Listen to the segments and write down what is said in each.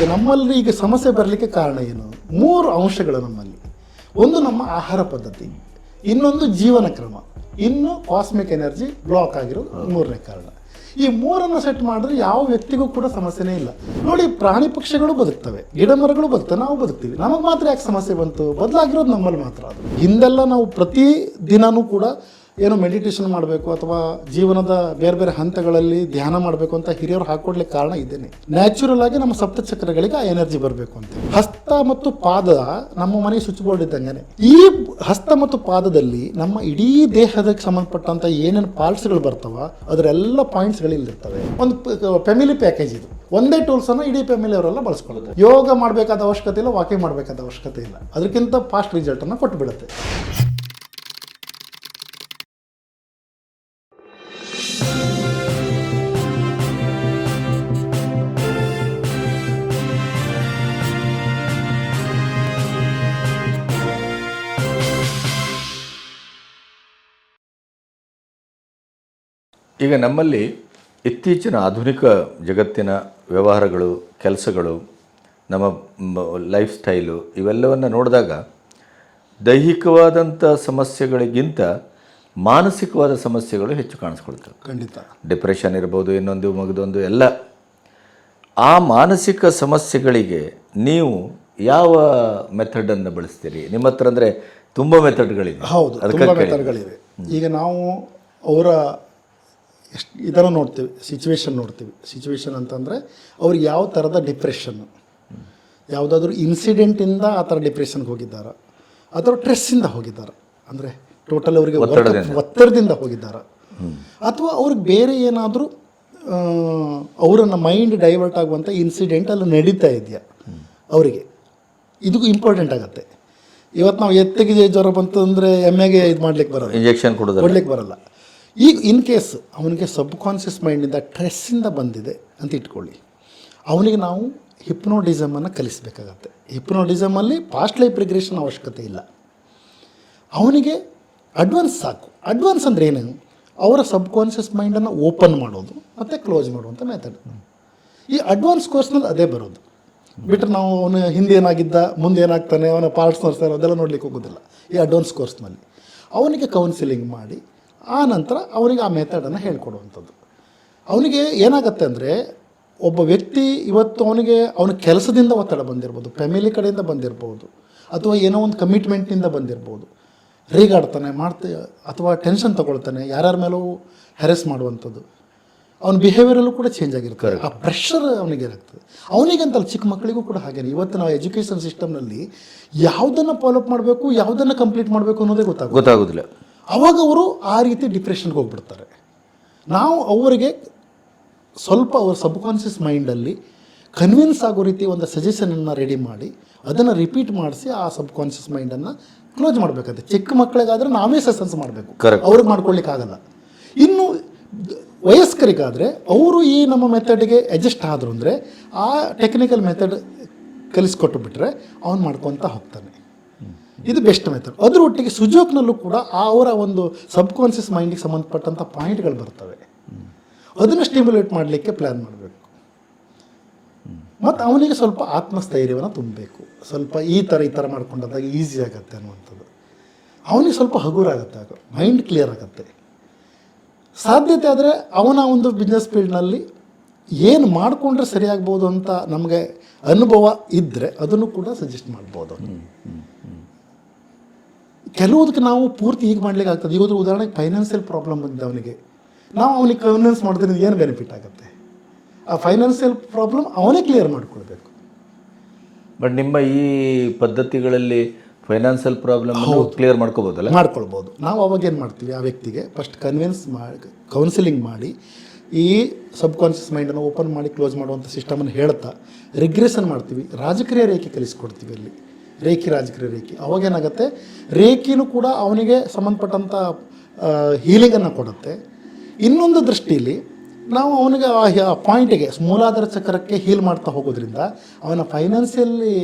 ಈಗ ನಮ್ಮಲ್ಲಿ ಈಗ ಸಮಸ್ಯೆ ಬರಲಿಕ್ಕೆ ಕಾರಣ ಏನು? ಮೂರು ಅಂಶಗಳು ನಮ್ಮಲ್ಲಿ. ಒಂದು ನಮ್ಮ ಆಹಾರ ಪದ್ಧತಿ, ಇನ್ನೊಂದು ಜೀವನ ಕ್ರಮ, ಇನ್ನು ಕಾಸ್ಮಿಕ್ ಎನರ್ಜಿ ಬ್ಲಾಕ್ ಆಗಿರೋದು ಮೂರನೇ ಕಾರಣ. ಈ ಮೂರನ್ನು ಸೆಟ್ ಮಾಡಿದ್ರೆ ಯಾವ ವ್ಯಕ್ತಿಗೂ ಕೂಡ ಸಮಸ್ಯೆನೇ ಇಲ್ಲ. ನೋಡಿ, ಪ್ರಾಣಿ ಪಕ್ಷಿಗಳು ಬದುಕ್ತವೆ, ಗಿಡ ಮರಗಳು ಬದುಕ್ತವೆ, ನಾವು ಬದುಕ್ತೀವಿ. ನಮಗೆ ಮಾತ್ರ ಯಾಕೆ ಸಮಸ್ಯೆ ಬಂತು? ಬದಲಾಗಿರೋದು ನಮ್ಮಲ್ಲಿ ಮಾತ್ರ ಅದು. ಹಿಂದೆಲ್ಲ ನಾವು ಪ್ರತಿ ದಿನನೂ ಕೂಡ ಏನೋ ಮೆಡಿಟೇಷನ್ ಮಾಡಬೇಕು ಅಥವಾ ಜೀವನದ ಬೇರೆ ಬೇರೆ ಹಂತಗಳಲ್ಲಿ ಧ್ಯಾನ ಮಾಡಬೇಕು ಅಂತ ಹಿರಿಯರು ಹಾಕೊಡ್ಲಿಕ್ಕೆ ಕಾರಣ ಇದ್ದೇನೆ. ನ್ಯಾಚುರಲ್ ಆಗಿ ನಮ್ಮ ಸಪ್ತಚಕ್ರಗಳಿಗೆ ಆ ಎನರ್ಜಿ ಬರಬೇಕು ಅಂತ. ಹಸ್ತ ಮತ್ತು ಪಾದ ನಮ್ಮ ಮನೆ ಸ್ವಿಚ್ ಬೋರ್ಡ್ ಇದ್ದಂಗೆ ಈ ಹಸ್ತ ಮತ್ತು ಪಾದದಲ್ಲಿ ನಮ್ಮ ಇಡೀ ದೇಹದಕ್ಕೆ ಸಂಬಂಧಪಟ್ಟಂತ ಏನೇನು ಪಾರ್ಟ್ಸ್ಗಳು ಬರ್ತಾವ, ಅದರೆಲ್ಲ ಪಾಯಿಂಟ್ಸ್ಗಳು ಇಲ್ಲಿರ್ತವೆ ಒಂದು ಫ್ಯಾಮಿಲಿ ಪ್ಯಾಕೇಜ್ ಇದು. ಒಂದೇ ಟೂಲ್ಸ್ ಅನ್ನು ಇಡೀ ಫ್ಯಾಮಿಲಿ ಅವರೆಲ್ಲ ಬಳಸ್ಕೊಳ್ಳೋದು ಯೋಗ ಮಾಡಬೇಕಾದ ಅವಶ್ಯಕತೆ ಇಲ್ಲ ವಾಕಿಂಗ್ ಮಾಡಬೇಕಾದ ಅವಶ್ಯಕತೆ ಇಲ್ಲ. ಅದಕ್ಕಿಂತ ಫಾಸ್ಟ್ ರಿಸಲ್ಟ್ ಅನ್ನು ಕೊಟ್ಟು ಈಗ ನಮ್ಮಲ್ಲಿ ಇತ್ತೀಚಿನ ಆಧುನಿಕ ಜಗತ್ತಿನ ವ್ಯವಹಾರಗಳು ಕೆಲಸಗಳು ನಮ್ಮ ಲೈಫ್ ಸ್ಟೈಲು ಇವೆಲ್ಲವನ್ನು ನೋಡಿದಾಗ ದೈಹಿಕವಾದಂಥ ಸಮಸ್ಯೆಗಳಿಗಿಂತ ಮಾನಸಿಕವಾದ ಸಮಸ್ಯೆಗಳು ಹೆಚ್ಚು ಕಾಣಿಸ್ಕೊಳ್ತವೆ. ಖಂಡಿತ. ಡಿಪ್ರೆಷನ್ ಇರ್ಬೋದು ಇನ್ನೊಂದು ಮಗದೊಂದು ಎಲ್ಲ. ಆ ಮಾನಸಿಕ ಸಮಸ್ಯೆಗಳಿಗೆ ನೀವು ಯಾವ ಮೆಥಡನ್ನು ಬಳಸ್ತೀರಿ? ನಿಮ್ಮ ಹತ್ರ ಅಂದರೆ ತುಂಬ ಮೆಥಡ್ಗಳಿವೆ ಹೌದು ತುಂಬ ಮೆಥಡ್ಗಳಿವೆ ಈಗ ನಾವು ಅವರ ಎಷ್ಟು ಇದನ್ನು ನೋಡ್ತೀವಿ ಸಿಚುವೇಶನ್ ನೋಡ್ತೀವಿ. ಸಿಚುವೇಶನ್ ಅಂತಂದರೆ ಅವ್ರಿಗೆ ಯಾವ ಥರದ ಡಿಪ್ರೆಷನ್ನು ಯಾವುದಾದ್ರೂ ಇನ್ಸಿಡೆಂಟಿಂದ ಆ ಥರ ಡಿಪ್ರೆಷನ್ಗೆ ಹೋಗಿದ್ದಾರೆ. ಅಥವಾ ಟ್ರೆಸ್ಸಿಂದ ಹೋಗಿದ್ದಾರೆ. ಅಂದರೆ ಟೋಟಲ್ ಅವರಿಗೆ ಒತ್ತಡದಿಂದ. ಹೋಗಿದ್ದಾರಾ. ಅಥವಾ ಅವ್ರಿಗೆ ಬೇರೆ ಏನಾದರೂ ಅವರನ್ನ ಮೈಂಡ್ ಡೈವರ್ಟ್ ಆಗುವಂಥ ಇನ್ಸಿಡೆಂಟ್ ಅಲ್ಲಿ ನಡೀತಾ ಇದೆಯಾ? ಅವರಿಗೆ. ಇದು ಇಂಪಾರ್ಟೆಂಟ್ ಆಗುತ್ತೆ. ಇವತ್ತು ನಾವು ಎತ್ತಿಗೆ ಜ್ವರ ಬಂತು ಅಂದರೆ ಎಮ್ಮೆಗೆ ಇದು ಮಾಡ್ಲಿಕ್ಕೆ ಬರೋದು ಇಂಜೆಕ್ಷನ್ ಕೊಡೋದು ಕೊಡ್ಲಿಕ್ಕೆ ಬರಲ್ಲ. ಈಗ ಇನ್ ಕೇಸ್ ಅವನಿಗೆ ಸಬ್ ಕಾನ್ಷಿಯಸ್ ಮೈಂಡಿಂದ ಟ್ರೆಸ್ಸಿಂದ ಬಂದಿದೆ ಅಂತ ಇಟ್ಕೊಳ್ಳಿ. ಅವನಿಗೆ ನಾವು ಹಿಪ್ನೋಡಿಸಮನ್ನು ಕಲಿಸಬೇಕಾಗತ್ತೆ. ಹಿಪ್ನೋಡಿಸಮಲ್ಲಿ ಪಾಸ್ಟ್ ಲೈಫ್ ರಿಗ್ರೆಷನ್ ಅವಶ್ಯಕತೆ ಇಲ್ಲ. ಅವನಿಗೆ ಅಡ್ವಾನ್ಸ್ ಸಾಕು. ಅಡ್ವಾನ್ಸ್ ಅಂದರೆ ಏನು? ಅವರ ಸಬ್ ಕಾನ್ಷಿಯಸ್ ಮೈಂಡನ್ನು ಓಪನ್ ಮಾಡೋದು, ಮತ್ತು ಕ್ಲೋಸ್ ಮಾಡುವಂಥ ಮೆಥಡ್ ಈ ಅಡ್ವಾನ್ಸ್ ಕೋರ್ಸ್ನಲ್ಲಿ ಅದೇ ಬರೋದು. ಬಿಟ್ಟರೆ ನಾವು ಅವನ ಹಿಂದೆ ಏನಾಗಿದ್ದ, ಮುಂದೆ ಏನಾಗ್ತಾನೆ, ಅವನ ಪಾರ್ಟ್ಸ್ ನೋಡ್ತಾರೆ ಅದೆಲ್ಲ ನೋಡ್ಲಿಕ್ಕೆ ಹೋಗೋದಿಲ್ಲ. ಈ ಅಡ್ವಾನ್ಸ್ ಕೋರ್ಸ್ನಲ್ಲಿ ಅವನಿಗೆ ಕೌನ್ಸಿಲಿಂಗ್ ಮಾಡಿ ಆ ನಂತರ ಅವನಿಗೆ ಆ ಮೆಥಡನ್ನು ಹೇಳ್ಕೊಡುವಂಥದ್ದು. ಅವನಿಗೆ ಏನಾಗುತ್ತೆ ಅಂದರೆ ಒಬ್ಬ ವ್ಯಕ್ತಿ ಇವತ್ತು ಅವನಿಗೆ ಅವನ ಕೆಲಸದಿಂದ ಒತ್ತಡ ಬಂದಿರ್ಬೋದು ಫ್ಯಾಮಿಲಿ ಕಡೆಯಿಂದ ಬಂದಿರ್ಬೋದು ಅಥವಾ ಏನೋ ಒಂದು ಕಮಿಟ್ಮೆಂಟ್ನಿಂದ ಬಂದಿರ್ಬೋದು. ರೇಗಾಡ್ತಾನೆ ಮಾಡ್ತಾ ಅಥವಾ ಟೆನ್ಷನ್ ತಗೊಳ್ತಾನೆ ಯಾರ್ಯಾರ ಮೇಲೂ ಹ್ಯಾರೆಸ್ ಮಾಡುವಂಥದ್ದು. ಅವನ ಬಿಹೇವಿಯರಲ್ಲೂ ಕೂಡ ಚೇಂಜ್ ಆಗಿರ್ತಾರೆ ಆ ಪ್ರೆಷರ್ ಅವನಿಗೆ ಇರ್ತದೆ ಅವನಿಗಂತಲ್ಲ ಚಿಕ್ಕ ಮಕ್ಕಳಿಗೂ ಕೂಡ ಹಾಗೇನೆ. ಇವತ್ತು ನಾವು ಎಜುಕೇಷನ್ ಸಿಸ್ಟಮ್ನಲ್ಲಿ ಯಾವುದನ್ನು ಫಾಲೋಅಪ್ ಮಾಡಬೇಕು ಯಾವುದನ್ನು ಕಂಪ್ಲೀಟ್ ಮಾಡಬೇಕು ಅನ್ನೋದೇ ಗೊತ್ತಾಗ ಗೊತ್ತಾಗೋದಿಲ್ಲ. ಅವಾಗ ಅವರು ಆ ರೀತಿ ಡಿಪ್ರೆಷನ್ಗೆ ಹೋಗ್ಬಿಡ್ತಾರೆ. ನಾವು ಅವರಿಗೆ ಸ್ವಲ್ಪ ಅವ್ರ ಸಬ್ಕಾನ್ಷಿಯಸ್ ಮೈಂಡಲ್ಲಿ ಕನ್ವಿನ್ಸ್ ಆಗೋ ರೀತಿ ಒಂದು ಸಜೆಷನನ್ನು ರೆಡಿ ಮಾಡಿ ಅದನ್ನು ರಿಪೀಟ್ ಮಾಡಿಸಿ ಆ ಸಬ್ಕಾನ್ಷಿಯಸ್ ಮೈಂಡನ್ನು ಕ್ಲೋಸ್ ಮಾಡಬೇಕಾಗುತ್ತೆ. ಚಿಕ್ಕ ಮಕ್ಕಳಿಗಾದರೆ ನಾವೇ ಸೆಸನ್ಸ್ ಮಾಡಬೇಕು. ಅವ್ರಿಗೆ ಮಾಡ್ಕೊಳ್ಳಿಕ್ಕಾಗಲ್ಲ ಇನ್ನು ವಯಸ್ಕರಿಗಾದರೆ ಅವರು ಈ ನಮ್ಮ ಮೆಥಡ್ಗೆ ಅಡ್ಜಸ್ಟ್ ಆದರು ಅಂದರೆ ಆ ಟೆಕ್ನಿಕಲ್ ಮೆಥಡ್ ಕಲಿಸ್ಕೊಟ್ಟು ಬಿಟ್ಟರೆ ಅವ್ನು ಮಾಡ್ಕೊತ ಹೋಗ್ತಾನೆ. ಇದು ಬೆಸ್ಟ್ ಮೆಥಡ್ ಅದ್ರ ಒಟ್ಟಿಗೆ ಸುಜೋಕ್ನಲ್ಲೂ ಕೂಡ ಅವರ ಒಂದು ಸಬ್ ಮೈಂಡಿಗೆ ಸಂಬಂಧಪಟ್ಟಂಥ ಪಾಯಿಂಟ್ಗಳು ಬರ್ತವೆ. ಅದನ್ನು ಸ್ಟಿಮ್ಯುಲೇಟ್ ಮಾಡಲಿಕ್ಕೆ ಪ್ಲ್ಯಾನ್ ಮಾಡಬೇಕು. ಮತ್ತು ಅವನಿಗೆ ಸ್ವಲ್ಪ ಆತ್ಮಸ್ಥೈರ್ಯವನ್ನು ತುಂಬಬೇಕು. ಸ್ವಲ್ಪ ಈ ಥರ ಈ ಥರ ಮಾಡ್ಕೊಂಡಾಗ ಈಸಿ ಆಗುತ್ತೆ ಅನ್ನುವಂಥದ್ದು. ಅವನಿಗೆ ಸ್ವಲ್ಪ ಹಗುರಾಗುತ್ತೆ ಆಗ. ಮೈಂಡ್ ಕ್ಲಿಯರ್ ಆಗುತ್ತೆ. ಸಾಧ್ಯತೆ ಆದರೆ ಅವನ ಒಂದು ಬಿಸ್ನೆಸ್ ಫೀಲ್ಡ್ನಲ್ಲಿ ಏನು ಮಾಡಿಕೊಂಡ್ರೆ ಸರಿಯಾಗ್ಬೋದು ಅಂತ ನಮಗೆ ಅನುಭವ ಇದ್ದರೆ ಅದನ್ನು ಕೂಡ ಸಜೆಸ್ಟ್ ಮಾಡ್ಬೋದು. ಕೆಲವುದಕ್ಕೆ ನಾವು ಪೂರ್ತಿ ಹೀಗೆ ಮಾಡ್ಲಿಕ್ಕೆ ಆಗ್ತದೆ. ಈಗ ಉದಾಹರಣೆಗೆ ಫೈನಾನ್ಷಿಯಲ್ ಪ್ರಾಬ್ಲಮ್ ಬಂದಿದೆ ಅವನಿಗೆ. ನಾವು ಅವನಿಗೆ ಕನ್ವಿನ್ಸ್ ಮಾಡೋದ್ರಿಂದ ಏನು ಬೆನಿಫಿಟ್ ಆಗುತ್ತೆ? ಆ ಫೈನಾನ್ಷಿಯಲ್ ಪ್ರಾಬ್ಲಮ್ ಅವನೇ ಕ್ಲಿಯರ್ ಮಾಡ್ಕೊಳ್ಬೇಕು. ಬಟ್ ನಿಮ್ಮ ಈ ಪದ್ಧತಿಗಳಲ್ಲಿ ಫೈನಾನ್ಷಿಯಲ್ ಪ್ರಾಬ್ಲಮ್ ಕ್ಲಿಯರ್ ಮಾಡ್ಕೋಬೋದಲ್ಲ? ಮಾಡ್ಕೊಳ್ಬೋದು. ನಾವು ಅವಾಗ ಏನು ಮಾಡ್ತೀವಿ ಆ ವ್ಯಕ್ತಿಗೆ ಫಸ್ಟ್ ಕನ್ವಿನ್ಸ್ ಮಾಡಿ ಕೌನ್ಸಿಲಿಂಗ್ ಮಾಡಿ ಈ ಸಬ್ ಕಾನ್ಷಿಯಸ್ ಮೈಂಡನ್ನು ಓಪನ್ ಮಾಡಿ ಕ್ಲೋಸ್ ಮಾಡುವಂಥ ಸಿಸ್ಟಮನ್ನು ಹೇಳ್ತಾ ರಿಗ್ರೆಷನ್ ಮಾಡ್ತೀವಿ. ರಾಜಕೀಯ ರೇಖೆ ಕಲಿಸ್ಕೊಡ್ತೀವಿ ಅಲ್ಲಿ. ರೇಖಿ ರಾಜಕೀಯ ರೇಖಿ. ಅವಾಗ ಏನಾಗುತ್ತೆ? ರೇಖಿನೂ ಕೂಡ ಅವನಿಗೆ ಸಂಬಂಧಪಟ್ಟಂಥ ಹೀಲಿಂಗನ್ನು ಕೊಡುತ್ತೆ. ಇನ್ನೊಂದು ದೃಷ್ಟಿಯಲ್ಲಿ ನಾವು ಅವನಿಗೆ ಆ ಪಾಯಿಂಟಿಗೆ ಮೂಲಾಧಾರ ಚಕ್ರಕ್ಕೆ ಹೀಲ್ ಮಾಡ್ತಾ ಹೋಗೋದ್ರಿಂದ ಅವನ ಫೈನಾನ್ಸಿಯಲ್ಲಿ